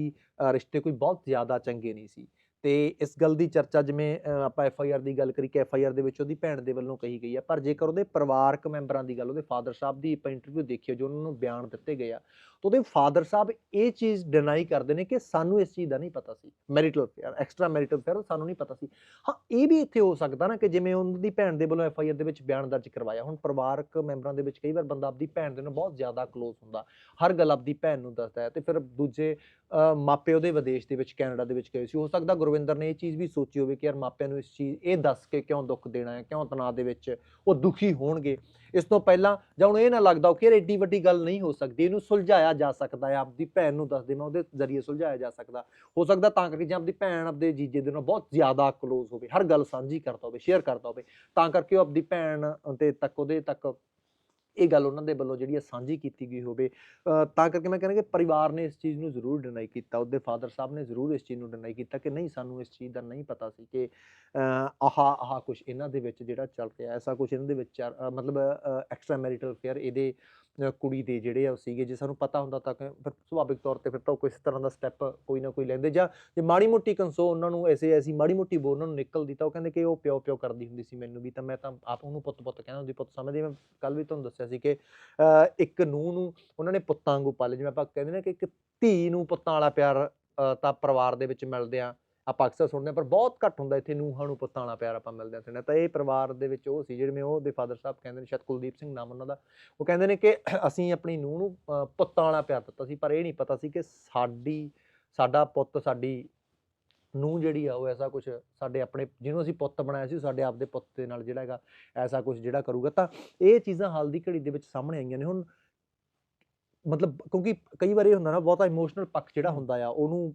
ਰਿਸ਼ਤੇ ਕੋਈ ਬਹੁਤ ਜ਼ਿਆਦਾ ਚੰਗੇ ਨਹੀਂ ਸੀ। ਤੇ ਇਸ ਗੱਲ ਦੀ ਚਰਚਾ ਜਿਵੇਂ ਆਪਾਂ ਐਫ ਆਈ ਆਰ ਦੀ ਗੱਲ ਕਰੀ ਕਿ ਐਫ ਆਈ ਆਰ ਦੇ ਵਿੱਚ ਉਹਦੀ ਭੈਣ ਦੇ ਵੱਲੋਂ ਕਹੀ ਗਈ ਹੈ ਪਰ ਜੇਕਰ ਉਹਦੇ ਪਰਿਵਾਰਕ ਮੈਂਬਰਾਂ ਦੀ ਗੱਲ, ਉਹਦੇ ਫਾਦਰ ਸਾਹਿਬ ਦੀ ਆਪਾਂ ਇੰਟਰਵਿਊ ਦੇਖੀ ਜੋ ਉਹਨਾਂ ਨੂੰ ਬਿਆਨ ਦਿੱਤੇ ਗਏ ਆ, ਤਾਂ ਉਹਦੇ ਫਾਦਰ ਸਾਹਿਬ ਇਹ ਚੀਜ਼ ਡਿਨਾਈ ਕਰਦੇ ਨੇ ਕਿ ਸਾਨੂੰ ਇਸ ਚੀਜ਼ ਦਾ ਨਹੀਂ ਪਤਾ ਸੀ marital affair extra marital affair ਸਾਨੂੰ ਨਹੀਂ ਪਤਾ ਸੀ। ਹਾਂ, ਇਹ ਵੀ ਇੱਥੇ ਹੋ ਸਕਦਾ ਨਾ ਕਿ ਜਿਵੇਂ ਉਹਨਾਂ ਦੀ ਭੈਣ ਦੇ ਵੱਲੋਂ ਐਫ ਆਈ ਆਰ ਦੇ ਵਿੱਚ ਬਿਆਨ ਦਰਜ ਕਰਵਾਇਆ, ਹੁਣ ਪਰਿਵਾਰਕ ਮੈਂਬਰਾਂ ਦੇ ਵਿੱਚ ਕਈ ਵਾਰ ਬੰਦਾ ਆਪਦੀ ਭੈਣ ਦੇ ਨਾਲ ਬਹੁਤ ਜ਼ਿਆਦਾ ਕਲੋਜ਼ ਹੁੰਦਾ, ਹਰ ਗੱਲ ਆਪਦੀ ਭੈਣ ਨੂੰ ਦੱਸਦਾ ਹੈ ਤੇ ਫਿਰ ਦੂਜੇ ਮਾਪੇ ਉਹਦੇ ਵਿਦੇਸ਼ ਦੇ ਵਿੱਚ, ਕੈਨੇਡਾ ਦੇ ਵਿੱਚ ਗਏ ਸੀ। ਹੋ ਸਕਦਾ ਗੁਰਵਿੰਦਰ ਨੇ ਇਹ ਚੀਜ਼ ਵੀ ਸੋਚੀ ਹੋਵੇ ਕਿ ਯਾਰ ਮਾਪਿਆਂ ਨੂੰ ਇਸ ਚੀਜ਼, ਇਹ ਦੱਸ ਕੇ ਕਿਉਂ ਦੁੱਖ ਦੇਣਾ ਹੈ, ਕਿਉਂ ਤਣਾਅ ਦੇ ਵਿੱਚ ਉਹ ਦੁਖੀ ਹੋਣਗੇ। ਇਸ ਤੋਂ ਪਹਿਲਾਂ ਜਾਂ ਹੁਣ ਇਹ ਨਾ ਲੱਗਦਾ ਕਿ ਯਾਰ ਏਡੀ ਵੱਡੀ ਗੱਲ ਨਹੀਂ ਹੋ ਸਕਦੀ, ਇਹਨੂੰ ਸੁਲਝਾਇਆ ਜਾ ਸਕਦਾ ਹੈ, ਆਪਦੀ ਭੈਣ ਨੂੰ ਦੱਸ ਦੇ ਉਹਦੇ ਜ਼ਰੀਏ ਸੁਲਝਾਇਆ ਜਾ ਸਕਦਾ। ਹੋ ਸਕਦਾ ਤਾਂ ਕਰਕੇ ਜਾਂ ਆਪਦੀ ਭੈਣ ਆਪਦੇ ਜੀਜੇ ਦੇ ਨਾਲ ਬਹੁਤ ਜ਼ਿਆਦਾ ਕਲੋਜ਼ ਹੋਵੇ, ਹਰ ਗੱਲ ਸਾਂਝੀ ਕਰਦਾ ਹੋਵੇ ਸ਼ੇਅਰ ਕਰਦਾ ਹੋਵੇ, ਤਾਂ ਕਰਕੇ ਉਹ ਆਪਦੀ ਭੈਣ ਤੇ ਤੱਕ, ਉਹਦੇ ਤੱਕ ਇਹ ਗੱਲ ਉਹਨਾਂ ਦੇ ਵੱਲੋਂ ਜਿਹੜੀ ਹੈ ਸਾਂਝੀ ਕੀਤੀ ਗਈ ਹੋਵੇ ਤਾਂ ਕਰਕੇ ਮੈਂ ਕਹਿੰਦਾ ਕਿ ਪਰਿਵਾਰ ਨੇ ਇਸ ਚੀਜ਼ ਨੂੰ ਜ਼ਰੂਰ ਡਿਨਾਈ ਕੀਤਾ ਉਹਦੇ ਫਾਦਰ ਸਾਹਿਬ ਨੇ ਜ਼ਰੂਰ ਇਸ ਚੀਜ਼ ਨੂੰ ਡਿਨਾਈ ਕੀਤਾ ਕਿ ਨਹੀਂ ਸਾਨੂੰ ਇਸ ਚੀਜ਼ ਦਾ ਨਹੀਂ ਪਤਾ ਸੀ ਕਿ ਅ, ਆਹ ਆਹ ਕੁਝ ਇਹਨਾਂ ਦੇ ਵਿੱਚ ਜਿਹੜਾ ਚੱਲ ਰਿਹਾ ਐਸਾ ਕੁਝ ਇਹਨਾਂ ਦੇ ਵਿੱਚ ਚੱਲ- ਮਤਲਬ ਐਕਸਟਰਾ ਮੈਰਿਟਲ ਅਫੇਅਰ ਇਹਦੇ ਕੁੜੀ ਦੇ ਜਿਹੜੇ ਆ ਉਹ ਸੀਗੇ ਜੇ ਸਾਨੂੰ ਪਤਾ ਹੁੰਦਾ ਤਾਂ ਕਿ ਫਿਰ ਸੁਭਾਵਿਕ ਤੌਰ ਤੇ ਫਿਰ ਤਾਂ ਉਹ ਕਿਸੇ ਤਰ੍ਹਾਂ ਦਾ ਸਟੈਪ ਕੋਈ ਨਾ ਕੋਈ ਲੈਂਦੇ ਜਾਂ ਜੇ ਮਾੜੀ ਮੋਟੀ ਕੰਸੋ ਉਹਨਾਂ ਨੂੰ ਐਸੇ ਐਸੀ ਮਾੜੀ ਮੋਟੀ ਬੋ ਉਹਨਾਂ ਨੂੰ ਨਿਕਲਦੀ ਤਾਂ ਉਹ ਕਹਿੰਦੇ ਕਿ ਉਹ ਪਿਓ ਪਿਓ ਕਰਦੀ ਹੁੰਦੀ ਸੀ ਮੈਨੂੰ ਵੀ ਤਾਂ ਮੈਂ ਤਾਂ ਆਪ ਉਹਨੂੰ ਪੁੱਤ ਪੁੱਤ ਕਹਿੰਦਾ ਹੁੰਦੀ ਪੁੱਤ ਸਮਝਦੀ ਮੈਂ ਕੱਲ ਵੀ ਤੁਹਾਨੂੰ ਦੱਸਿਆ ਸੀ ਕਿ ਇੱਕ ਨੂੰਹ ਨੂੰ ਉਹਨਾਂ ਨੇ ਪੁੱਤਾਂ ਵਾਂਗੂ ਪਾਲੇ, ਜਿਵੇਂ ਆਪਾਂ ਕਹਿੰਦੇ ਨੇ ਕਿ ਇੱਕ ਧੀ ਨੂੰ ਪੁੱਤਾਂ ਵਾਲਾ ਪਿਆਰ ਤਾਂ ਪਰਿਵਾਰ ਦੇ ਵਿੱਚ ਮਿਲਦੇ ਆ, ਆਪਾਂ ਅਕਸਰ ਸੁਣਦੇ ਆ, ਪਰ ਬਹੁਤ ਘੱਟ ਹੁੰਦਾ ਇੱਥੇ ਨੂੰਹਾਂ ਨੂੰ ਪੁੱਤਾਂ ਵਾਲਾ ਪਿਆਰ ਆਪਾਂ ਮਿਲਦੇ ਆ, ਸੁਣਿਆ ਤਾਂ ਇਹ ਪਰਿਵਾਰ ਦੇ ਵਿੱਚ ਉਹ ਸੀ, ਜਿਹੜੇ ਉਹ ਦੇ ਫਾਦਰ ਸਾਹਿਬ ਕਹਿੰਦੇ ਨੇ ਸ਼ਾਇਦ ਕੁਲਦੀਪ ਸਿੰਘ ਨਾਮ ਉਹਨਾਂ ਦਾ, ਉਹ ਕਹਿੰਦੇ ਨੇ ਕਿ ਅਸੀਂ ਆਪਣੀ ਨੂੰਹ ਨੂੰ ਪੁੱਤਾਂ ਵਾਲਾ ਪਿਆਰ ਦਿੱਤਾ ਸੀ, ਪਰ ਇਹ ਨਹੀਂ ਪਤਾ ਸੀ ਕਿ ਸਾਡੀ, ਸਾਡਾ ਪੁੱਤ, ਸਾਡੀ ਨੂੰ ਜਿਹੜੀ ਆ ਉਹ ਐਸਾ ਕੁਝ ਸਾਡੇ ਆਪਣੇ, ਜਿਹਨੂੰ ਅਸੀਂ ਪੁੱਤ ਬਣਾਇਆ ਸੀ ਸਾਡੇ ਆਪਦੇ ਪੁੱਤ ਦੇ ਨਾਲ ਜਿਹੜਾ ਹੈਗਾ ਐਸਾ ਕੁਝ ਜਿਹੜਾ ਕਰੂਗਾ। ਤਾਂ ਇਹ ਚੀਜ਼ਾਂ ਹਾਲ ਦੀ ਘੜੀ ਦੇ ਵਿੱਚ ਸਾਹਮਣੇ ਆਈਆਂ ਨੇ। ਹੁਣ ਮਤਲਬ ਕਿਉਂਕਿ ਕਈ ਵਾਰ ਇਹ ਹੁੰਦਾ ਨਾ, ਬਹੁਤਾ ਇਮੋਸ਼ਨਲ ਪੱਖ ਜਿਹੜਾ ਹੁੰਦਾ ਆ, ਉਹਨੂੰ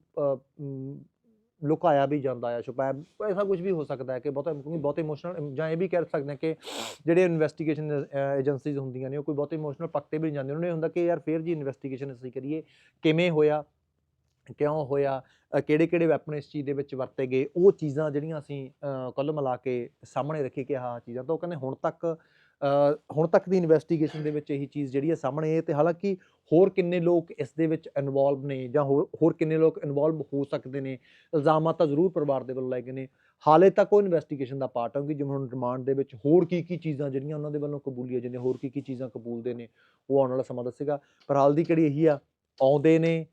ਲੁਕਾਇਆ ਵੀ ਜਾਂਦਾ ਆ, ਛੁਪਾਇਆ ਐਸਾ ਕੁਝ ਵੀ ਹੋ ਸਕਦਾ ਹੈ ਕਿ ਬਹੁਤਾ, ਕਿਉਂਕਿ ਬਹੁਤ ਇਮੋਸ਼ਨਲ ਜਾਂ ਇਹ ਵੀ ਕਹਿ ਸਕਦੇ ਹਾਂ ਕਿ ਜਿਹੜੇ ਇਨਵੈਸਟੀਗੇਸ਼ਨ ਏਜੰਸੀਜ਼ ਹੁੰਦੀਆਂ ਨੇ, ਉਹ ਕੋਈ ਬਹੁਤ ਇਮੋਸ਼ਨਲ ਪੱਖ ਤੇ ਵੀ ਨਹੀਂ ਜਾਂਦੇ। ਉਹਨਾਂ ਨੂੰ ਇਹ ਹੁੰਦਾ ਕਿ ਯਾਰ ਫੇਰ ਜੀ ਇਨਵੈਸਟੀਗੇਸ਼ਨ ਅਸੀਂ ਕਰੀਏ, ਕਿਵੇਂ ਹੋਇਆ? ਕਿਉਂ ਹੋਇਆ? ਕਿਹੜੇ ਕਿਹੜੇ ਵੈਪਨ ਇਸ ਚੀਜ਼ ਦੇ ਵਿੱਚ ਵਰਤੇ ਗਏ? ਉਹ ਚੀਜ਼ਾਂ ਜਿਹੜੀਆਂ ਅਸੀਂ ਕੁੱਲ ਮਿਲਾ ਕੇ ਸਾਹਮਣੇ ਰੱਖੀ ਕਿ ਆਹ ਚੀਜ਼ਾਂ ਤਾਂ ਉਹ ਕਹਿੰਦੇ ਹੁਣ ਤੱਕ ਹੁਣ ਤੱਕ ਦੀ ਇਨਵੈਸਟੀਗੇਸ਼ਨ ਦੇ ਵਿੱਚ ਇਹੀ ਚੀਜ਼ ਜਿਹੜੀ ਹੈ ਸਾਹਮਣੇ ਹੈ ਤੇ ਹਾਲਾਂਕਿ ਹੋਰ ਕਿੰਨੇ ਲੋਕ ਇਸ ਦੇ ਵਿੱਚ ਇਨਵੋਲਵ ਨੇ ਜਾਂ ਹੋਰ ਹੋਰ ਕਿੰਨੇ ਲੋਕ ਇਨਵੋਲਵ ਹੋ ਸਕਦੇ ਨੇ? ਇਲਜ਼ਾਮਾਂ ਤਾਂ ਜ਼ਰੂਰ ਪਰਿਵਾਰ ਦੇ ਵੱਲੋਂ ਲਾਏ ਗਏ ਨੇ। ਹਾਲੇ ਤੱਕ ਉਹ ਇਨਵੈਸਟੀਗੇਸ਼ਨ ਦਾ ਪਾਰਟ ਹੋਊਗੀ ਜਿਵੇਂ ਹੁਣ ਰਿਮਾਂਡ ਦੇ ਵਿੱਚ ਹੋਰ ਕੀ ਕੀ ਚੀਜ਼ਾਂ ਜਿਹੜੀਆਂ ਉਹਨਾਂ ਦੇ ਵੱਲੋਂ ਕਬੂਲੀਆਂ ਜਾਂਦੀਆਂ, ਹੋਰ ਕੀ ਕੀ ਚੀਜ਼ਾਂ ਕਬੂਲਦੇ ਨੇ, ਉਹ ਆਉਣ ਵਾਲਾ ਸਮਾਂ ਦੱਸੇਗਾ। ਪਰ ਹਾਲ ਦੀ ਕਿਹੜੀ ਇਹੀ ਆ, ਆਉਂਦੇ ਨੇ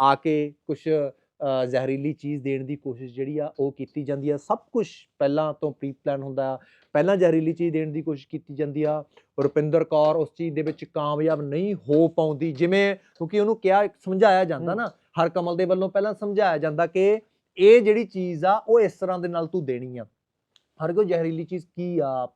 ਆ ਕੇ ਕੁਝ ਜ਼ਹਿਰੀਲੀ ਚੀਜ਼ ਦੇਣ ਦੀ ਕੋਸ਼ਿਸ਼ ਜਿਹੜੀ ਆ ਉਹ ਕੀਤੀ ਜਾਂਦੀ ਆ। ਸਭ ਕੁਝ ਪਹਿਲਾਂ ਤੋਂ ਪ੍ਰੀ ਪਲਾਨ ਹੁੰਦਾ ਆ। ਪਹਿਲਾਂ ਜ਼ਹਿਰੀਲੀ ਚੀਜ਼ ਦੇਣ ਦੀ ਕੋਸ਼ਿਸ਼ ਕੀਤੀ ਜਾਂਦੀ ਆ। ਰੁਪਿੰਦਰ ਕੌਰ ਉਸ ਚੀਜ਼ ਦੇ ਵਿੱਚ ਕਾਮਯਾਬ ਨਹੀਂ ਹੋ ਪਾਉਂਦੀ ਜਿਵੇਂ ਕਿਉਂਕਿ ਉਹਨੂੰ ਕਿਹਾ ਸਮਝਾਇਆ ਜਾਂਦਾ। ਨਾ ਹਰ ਕਮਲ ਦੇ ਵੱਲੋਂ ਪਹਿਲਾਂ ਸਮਝਾਇਆ ਜਾਂਦਾ ਕਿ ਇਹ ਜਿਹੜੀ ਚੀਜ਼ ਆ ਉਹ ਇਸ ਤਰ੍ਹਾਂ ਦੇ ਨਾਲ ਤੂੰ ਦੇਣੀ ਆ। ਹਰ ਕੋਈ ਜ਼ਹਿਰੀਲੀ ਚੀਜ਼ ਕੀ ਆ?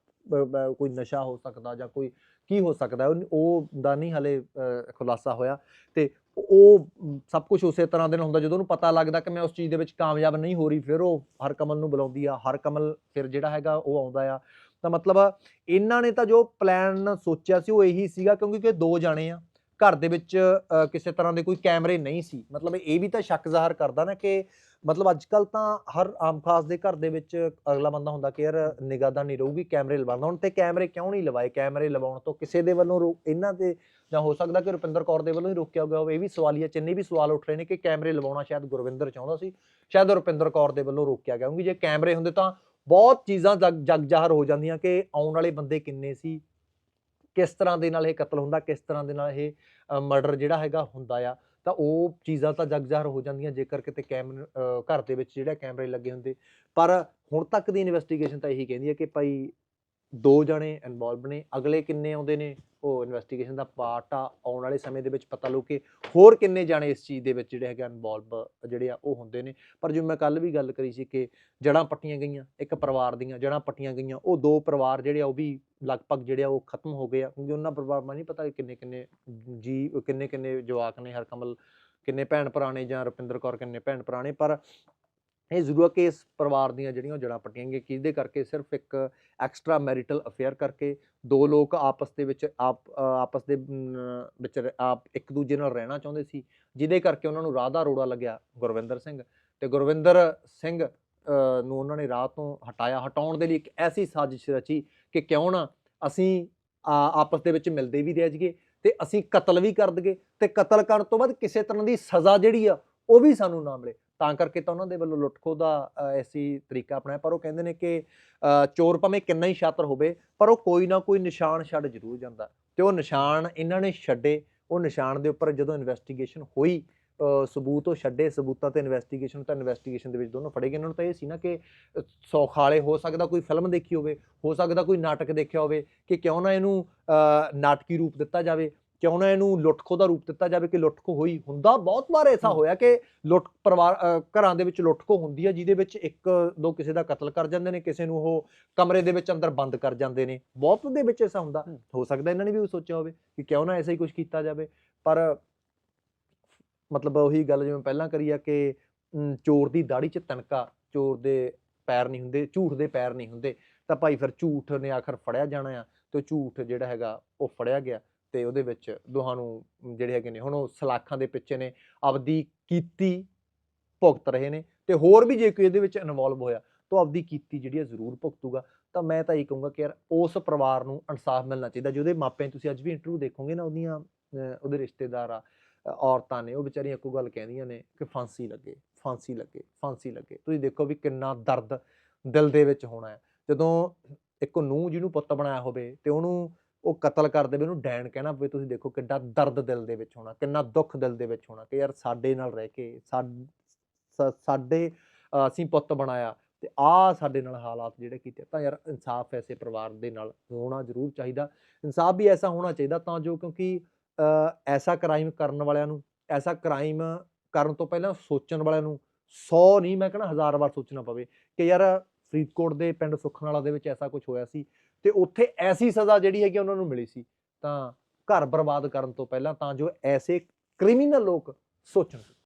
ਕੋਈ ਨਸ਼ਾ ਹੋ ਸਕਦਾ ਜਾਂ ਕੋਈ ਕੀ ਹੋ ਸਕਦਾ ਉਹ- ਉਹ ਦਾ ਨਹੀਂ ਹਲੇ ਅ, ਖੁਲਾਸਾ ਹੋਇਆ। ਤੇ ਉਹ ਮ, ਸਭ ਕੁਝ ਉਸੇ ਤਰ੍ਹਾਂ ਦੇ ਨਾਲ ਹੁੰਦਾ। ਜਦੋਂ ਉਹਨੂੰ ਪਤਾ ਲੱਗਦਾ ਕਿ ਮੈਂ ਉਸ ਚੀਜ਼ ਦੇ ਵਿੱਚ ਕਾਮਯਾਬ ਨਹੀਂ ਹੋ ਰਹੀ ਫਿਰ ਉਹ ਹਰ ਕਮਲ ਨੂੰ ਬੁਲਾਉਂਦੀ ਆ। ਹਰ ਕਮਲ ਫਿਰ ਜਿਹੜਾ ਹੈਗਾ ਉਹ ਆਉਂਦਾ ਆ। ਤਾਂ ਮਤਲਬ ਇਹਨਾਂ ਨੇ ਤਾਂ ਜੋ ਪਲਾਨ ਸੋਚਿਆ ਸੀ ਉਹ ਇਹੀ ਸੀਗਾ ਕਿਉਂਕਿ ਕਿ ਦੋ ਜਾਣੇ ਆ। ਘਰ ਦੇ ਵਿੱਚ ਅ, ਕਿਸੇ ਤਰ੍ਹਾਂ ਦੇ ਕੋਈ ਕੈਮਰੇ ਨਹੀਂ ਸੀ। ਮਤਲਬ ਇਹ ਵੀ ਤਾਂ ਸ਼ੱਕ ਜ਼ਾਹਰ ਕਰਦਾ ਨਾ ਕਿ ਮਤਲਬ ਅੱਜ ਕੱਲ ਤਾਂ ਹਰ ਆਮ ਖਾਸ ਦੇ ਘਰ ਦੇ ਵਿੱਚ ਅਗਲਾ ਬੰਦਾ ਹੁੰਦਾ ਕਿ ਯਾਰ ਨਿਗਾਹਦਾਰ ਨਹੀਂ ਰਹੂਗੀ, ਕੈਮਰੇ ਲਵਾਉਂਦਾ ਹੁਣ ਤੇ ਕੈਮਰੇ ਕਿਉਂ ਨਹੀਂ ਲਵਾਏ? ਕੈਮਰੇ ਲਵਾਉਣ ਤੋਂ ਕਿਸੇ ਦੇ ਵੱਲੋਂ ਰੋ- ਇਹਨਾਂ ਦੇ ਜਾਂ ਹੋ ਸਕਦਾ ਕਿ ਰੁਪਿੰਦਰ ਕੌਰ ਦੇ ਵੱਲੋਂ ਹੀ ਰੋਕਿਆ ਗਿਆ ਹੋਵੇ। ਇਹ ਵੀ ਸਵਾਲੀਆ ਚਿੰਨੇ ਵੀ ਸਵਾਲ ਉੱਠ ਰਹੇ ਨੇ ਕਿ ਕੈਮਰੇ ਲਵਾਉਣਾ ਸ਼ਾਇਦ ਗੁਰਵਿੰਦਰ ਚਾਹੁੰਦਾ ਸੀ, ਸ਼ਾਇਦ ਰੁਪਿੰਦਰ ਕੌਰ ਦੇ ਵੱਲੋਂ ਰੋਕਿਆ ਗਿਆ। ਕਿਉਂਕਿ ਜੇ ਕੈਮਰੇ ਹੁੰਦੇ ਤਾਂ ਬਹੁਤ ਚੀਜ਼ਾਂ ਜਗ ਜਗ ਜ਼ਾਹਰ ਹੋ ਜਾਂਦੀਆਂ ਕਿ ਆਉਣ ਵਾਲੇ ਬੰਦੇ ਕਿੰਨੇ ਸੀ, ਕਿਸ ਤਰ੍ਹਾਂ ਦੇ ਨਾਲ ਇਹ ਕਤਲ ਹੁੰਦਾ, ਕਿਸ ਤਰ੍ਹਾਂ ਦੇ ਨਾਲ ਇਹ ਮਰਡਰ ਜਿਹੜਾ ਹੈਗਾ ਹੁੰਦਾ ਆ। ਤਾਂ ਉਹ ਚੀਜ਼ਾਂ ਤਾਂ ਜਗ ਜ਼ਾਹਰ ਹੋ ਜਾਂਦੀਆਂ ਜੇਕਰ ਕਿਤੇ ਕੈਮ ਘਰ ਦੇ ਵਿੱਚ ਜਿਹੜਾ ਕੈਮਰੇ ਲੱਗੇ ਹੁੰਦੇ। ਪਰ ਹੁਣ ਤੱਕ ਦੀ ਇਨਵੈਸਟੀਗੇਸ਼ਨ ਤਾਂ ਇਹੀ ਕਹਿੰਦੀ ਹੈ ਕਿ ਭਾਈ ਦੋ ਜਣੇ ਇਨਵੋਲਵ ਨੇ, ਅਗਲੇ ਕਿੰਨੇ ਆਉਂਦੇ ਨੇ, ਉਹ ਇਨਵੈਸਟੀਗੇਸ਼ਨ ਦਾ ਪਾਰਟ ਆ, ਆਉਣ ਵਾਲੇ ਸਮੇਂ ਦੇ ਵਿੱਚ ਪਤਾ ਲੱਗੂ ਕਿ ਹੋਰ ਕਿੰਨੇ ਜਾਣੇ ਇਸ ਚੀਜ਼ ਦੇ ਵਿੱਚ ਜਿਹੜੇ ਹੈਗੇ ਇਨਵੋਲਵ ਜਿਹੜੇ ਆ ਉਹ ਹੁੰਦੇ ਨੇ। ਪਰ ਜਿਵੇਂ ਮੈਂ ਕੱਲ ਵੀ ਗੱਲ ਕਰੀ ਸੀ ਕਿ ਜੜਾਂ ਪੱਟੀਆਂ ਗਈਆਂ ਇੱਕ ਪਰਿਵਾਰ ਦੀਆਂ ਜੜਾਂ ਪੱਟੀਆਂ ਗਈਆਂ, ਉਹ ਦੋ ਪਰਿਵਾਰ ਜਿਹੜੇ ਆ ਉਹ ਵੀ ਲਗਭਗ ਜਿਹੜੇ ਆ ਉਹ ਖਤਮ ਹੋ ਗਏ ਆ, ਕਿਉਂਕਿ ਉਹਨਾਂ ਪਰਿਵਾਰ ਮੈਂ ਨਹੀਂ ਪਤਾ ਕਿੰਨੇ ਕਿੰਨੇ ਜੀ ਕਿੰਨੇ ਕਿੰਨੇ ਜਵਾਕ ਨੇ ਹਰਕਮਲ, ਕਿੰਨੇ ਭੈਣ ਭਰਾ ਨੇ ਜਾਂ ਰੁਪਿੰਦਰ ਕੌਰ, ਕਿੰਨੇ ਭੈਣ ਭਰਾ ਨੇ ਪਰ ਇਹ ਜ਼ਰੂਰ ਹੈ ਕਿ ਇਸ ਪਰਿਵਾਰ ਦੀਆਂ ਜਿਹੜੀਆਂ ਉਹ ਜੜਾਂ ਪੱਟੀਆਂ ਗਈਆਂ ਕਿਹਦੇ ਕਰਕੇ ਸਿਰਫ ਇੱਕ ਐਕਸਟਰਾ ਮੈਰਿਟਲ ਅਫੇਅਰ ਕਰਕੇ ਦੋ ਲੋਕ ਆਪਸ ਦੇ ਵਿੱਚ ਆਪ, ਆਪਸ ਦੇ ਵਿੱਚ ਆਪ ਇੱਕ ਦੂਜੇ ਨਾਲ ਰਹਿਣਾ ਚਾਹੁੰਦੇ ਸੀ, ਜਿਹਦੇ ਕਰਕੇ ਉਹਨਾਂ ਨੂੰ ਰਾਹ ਦਾ ਰੋੜਾ ਲੱਗਿਆ ਗੁਰਵਿੰਦਰ ਸਿੰਘ, ਤੇ ਗੁਰਵਿੰਦਰ ਸਿੰਘ ਨੂੰ ਉਹਨਾਂ ਨੇ ਰਾਹ ਤੋਂ ਹਟਾਇਆ, ਹਟਾਉਣ ਦੇ ਲਈ ਇੱਕ ਐਸੀ ਸਾਜ਼ਿਸ਼ ਰਚੀ ਕਿ ਕਿਉਂ ਨਾ ਅਸੀਂ ਆਪਸ ਦੇ ਵਿੱਚ ਮਿਲਦੇ ਵੀ ਰਹਿ ਜਾਈਏ ਤੇ ਅਸੀਂ ਕਤਲ ਵੀ ਕਰ ਦਈਏ ਤੇ ਕਤਲ ਕਰਨ ਤੋਂ ਬਾਅਦ ਕਿਸੇ ਤਰ੍ਹਾਂ ਦੀ ਸਜ਼ਾ ਜਿਹੜੀ ਆ, ਉਹ ਵੀ ਸਾਨੂੰ ਨਾ ਮਿਲੇ। ਤਾਂ ਕਰਕੇ ਤਾਂ ਉਹਨਾਂ ਦੇ ਵੱਲੋਂ ਲੁੱਟਖੋ ਦਾ ਐਸੀ ਤਰੀਕਾ ਅਪਣਾਇਆ। ਪਰ ਉਹ ਕਹਿੰਦੇ ਨੇ ਕਿ ਚੋਰ ਭਾਵੇਂ ਕਿੰਨਾ ਹੀ ਸ਼ਾਤਰ ਹੋਵੇ, ਪਰ ਉਹ ਕੋਈ ਨਾ ਕੋਈ ਨਿਸ਼ਾਨ ਛੱਡ ਜ਼ਰੂਰ ਜਾਂਦਾ ਤੇ ਉਹ ਨਿਸ਼ਾਨ ਇਹਨਾਂ ਨੇ ਛੱਡੇ। ਉਹ ਨਿਸ਼ਾਨ ਦੇ ਉੱਪਰ ਜਦੋਂ ਇਨਵੈਸਟੀਗੇਸ਼ਨ ਹੋਈ ਸਬੂਤ ਉਹ ਛੱਡੇ ਸਬੂਤਾਂ ਤੇ ਇਨਵੈਸਟੀਗੇਸ਼ਨ ਤਾਂ ਇਨਵੈਸਟੀਗੇਸ਼ਨ ਦੇ ਵਿੱਚ ਦੋਨੋਂ ਫੜੇ ਗਏ। ਇਹਨਾਂ ਨੂੰ ਤਾਂ ਇਹ ਸੀ ਨਾ ਕਿ ਸੌਖਾਲੇ ਹੋ ਸਕਦਾ ਕੋਈ ਫਿਲਮ ਦੇਖੀ ਹੋਵੇ ਹੋ ਸਕਦਾ ਕੋਈ ਨਾਟਕ ਦੇਖਿਆ ਹੋਵੇ ਕਿ ਕਿਉਂ ਨਾ ਇਹਨੂੰ ਨਾਟਕੀ ਰੂਪ ਦਿੱਤਾ ਜਾਵੇ ਕਿਉਂ ਨਾ ਇਹਨੂੰ ਲੁੱਟਖੋ ਦਾ ਰੂਪ ਦਿੱਤਾ ਜਾਵੇ ਕਿ ਲੁੱਟਖੋ ਹੋਈ ਹੁੰਦਾ। ਬਹੁਤ ਵਾਰ ਐਸਾ। ਹੋਇਆ ਕਿ ਲੁੱਟ ਪਰਿਵਾਰ ਘਰਾਂ ਦੇ ਵਿੱਚ ਲੁੱਟਖੋ ਹੁੰਦੀ ਹੈ ਜਿਹਦੇ ਵਿੱਚ ਇੱਕ ਦੋ ਕਿਸੇ ਦਾ ਕਤਲ ਕਰ ਜਾਂਦੇ ਨੇ ਕਿਸੇ ਨੂੰ ਉਹ ਕਮਰੇ ਦੇ ਵਿੱਚ ਅੰਦਰ ਬੰਦ ਕਰ ਜਾਂਦੇ ਨੇ। ਬਹੁਤ ਦੇ ਵਿੱਚ ਐਸਾ ਹੁੰਦਾ। ਹੋ। ਸਕਦਾ ਇਹਨਾਂ ਨੇ ਵੀ ਉਹ ਸੋਚਿਆ ਹੋਵੇ ਕਿ ਕਿਉਂ ਨਾ ਐਸਾ ਹੀ ਕੁਝ ਕੀਤਾ ਜਾਵੇ। ਪਰ ਮਤਲਬ ਉਹੀ ਗੱਲ ਜਿਵੇਂ ਪਹਿਲਾਂ ਕਰੀ ਆ ਕਿ ਚੋਰ ਦੀ ਦਾੜੀ 'ਚ ਤਣਕਾ, ਚੋਰ ਦੇ ਪੈਰ ਨਹੀਂ ਹੁੰਦੇ, ਝੂਠ ਦੇ ਪੈਰ ਨਹੀਂ ਹੁੰਦੇ, ਤਾਂ ਭਾਈ ਫਿਰ ਝੂਠ ਨੇ ਆਖਰ ਫੜਿਆ ਜਾਣਾ ਆ ਤੇ ਝੂਠ ਜਿਹੜਾ ਹੈਗਾ ਉਹ ਫੜਿਆ ਗਿਆ ਤੇ ਉਹਦੇ ਵਿੱਚ ਦੋਹਾਂ ਨੂੰ ਜਿਹੜੇ ਹੈਗੇ ਨੇ ਹੁਣ ਉਹ ਸਲਾਖਾਂ ਦੇ ਪਿੱਛੇ ਨੇ, ਆਪਦੀ ਕੀਤੀ ਭੁਗਤ ਰਹੇ ਨੇ ਤੇ ਹੋਰ ਵੀ ਜੇ ਕੋਈ ਇਹਦੇ ਵਿੱਚ ਇਨਵੋਲਵ ਹੋਇਆ, ਤਾਂ ਆਪਦੀ ਕੀਤੀ ਜਿਹੜੀ ਹੈ ਜ਼ਰੂਰ ਭੁਗਤੂਗਾ। ਤਾਂ ਮੈਂ ਤਾਂ ਇਹ ਕਹੂੰਗਾ ਕਿ ਯਾਰ ਉਸ ਪਰਿਵਾਰ ਨੂੰ ਇਨਸਾਫ ਮਿਲਣਾ ਚਾਹੀਦਾ ਜਿਹਦੇ ਮਾਪਿਆਂ ਤੁਸੀਂ ਅੱਜ ਵੀ ਇੰਟਰਵਿਊ ਦੇਖੋਗੇ ਨਾ ਉਹਦੀਆਂ ਉਹਦੇ ਰਿਸ਼ਤੇਦਾਰ ਆ ਔਰਤਾਂ ਨੇ, ਉਹ ਵਿਚਾਰੀਆਂ ਇੱਕੋ ਗੱਲ ਕਹਿੰਦੀਆਂ ਨੇ ਕਿ ਫਾਂਸੀ ਲੱਗੇ ਫਾਂਸੀ ਲੱਗੇ ਫਾਂਸੀ ਲੱਗੇ। ਤੁਸੀਂ ਦੇਖੋ ਵੀ ਕਿੰਨਾ ਦਰਦ ਦਿਲ ਦੇ ਵਿੱਚ ਹੋਣਾ ਹੈ। ਜਦੋਂ ਇੱਕ ਨੂੰ ਜਿਹਨੂੰ ਪੁੱਤ ਬਣਾਇਆ ਹੋਵੇ ਤੇ ਉਹਨੂੰ ਉਹ ਕਤਲ ਕਰ ਦੇਵੇ, ਉਹਨੂੰ ਡੈਣ ਕਹਿਣਾ ਪਵੇ, ਤੁਸੀਂ ਦੇਖੋ ਕਿੱਡਾ ਦਰਦ ਦਿਲ ਦੇ ਵਿੱਚ ਹੋਣਾ, ਕਿੰਨਾ ਦੁੱਖ ਦਿਲ ਦੇ ਵਿੱਚ ਹੋਣਾ ਕਿ ਯਾਰ ਸਾਡੇ ਨਾਲ ਰਹਿ ਕੇ ਸਾਡ- ਸਾ- ਸਾਡੇ ਅਸੀਂ ਪੁੱਤ ਬਣਾਇਆ ਤੇ ਆ ਸਾਡੇ ਨਾਲ ਹਾਲਾਤ ਜਿਹੜੇ ਕੀਤੇ, ਤਾਂ ਯਾਰ ਇਨਸਾਫ ਐਸੇ ਪਰਿਵਾਰ ਦੇ ਨਾਲ ਹੋਣਾ ਜ਼ਰੂਰ ਚਾਹੀਦਾ। ਇਨਸਾਫ ਵੀ ਐਸਾ ਹੋਣਾ ਚਾਹੀਦਾ ਤਾਂ ਜੋ ਕਿਉਂਕਿ ਐਸਾ ਕ੍ਰਾਈਮ ਕਰਨ ਵਾਲਿਆਂ ਨੂੰ, ਐਸਾ ਕ੍ਰਾਈਮ ਕਰਨ ਤੋਂ ਪਹਿਲਾਂ ਸੋਚਣ ਵਾਲਿਆਂ ਨੂੰ 100 ਨਹੀਂ, ਮੈਂ ਕਹਿੰਦਾ ਹਜ਼ਾਰ ਵਾਰ ਸੋਚਣਾ ਪਵੇ ਕਿ ਯਾਰ ਫਰੀਦਕੋਟ ਦੇ ਪਿੰਡ ਸੁਖਨਾਲਾ ਦੇ ਵਿੱਚ ਐਸਾ ਕੁਝ ਹੋਇਆ ਸੀ ਤੇ ਉੱਥੇ ਐਸੀ ਸਜ਼ਾ ਜਿਹੜੀ ਹੈਗੀ ਉਹਨਾਂ ਨੂੰ ਮਿਲੀ ਸੀ, ਤਾਂ ਘਰ ਬਰਬਾਦ ਕਰਨ ਤੋਂ ਪਹਿਲਾਂ ਤਾਂ ਜੋ ਐਸੇ ਕ੍ਰਿਮੀਨਲ ਲੋਕ ਸੋਚਣ।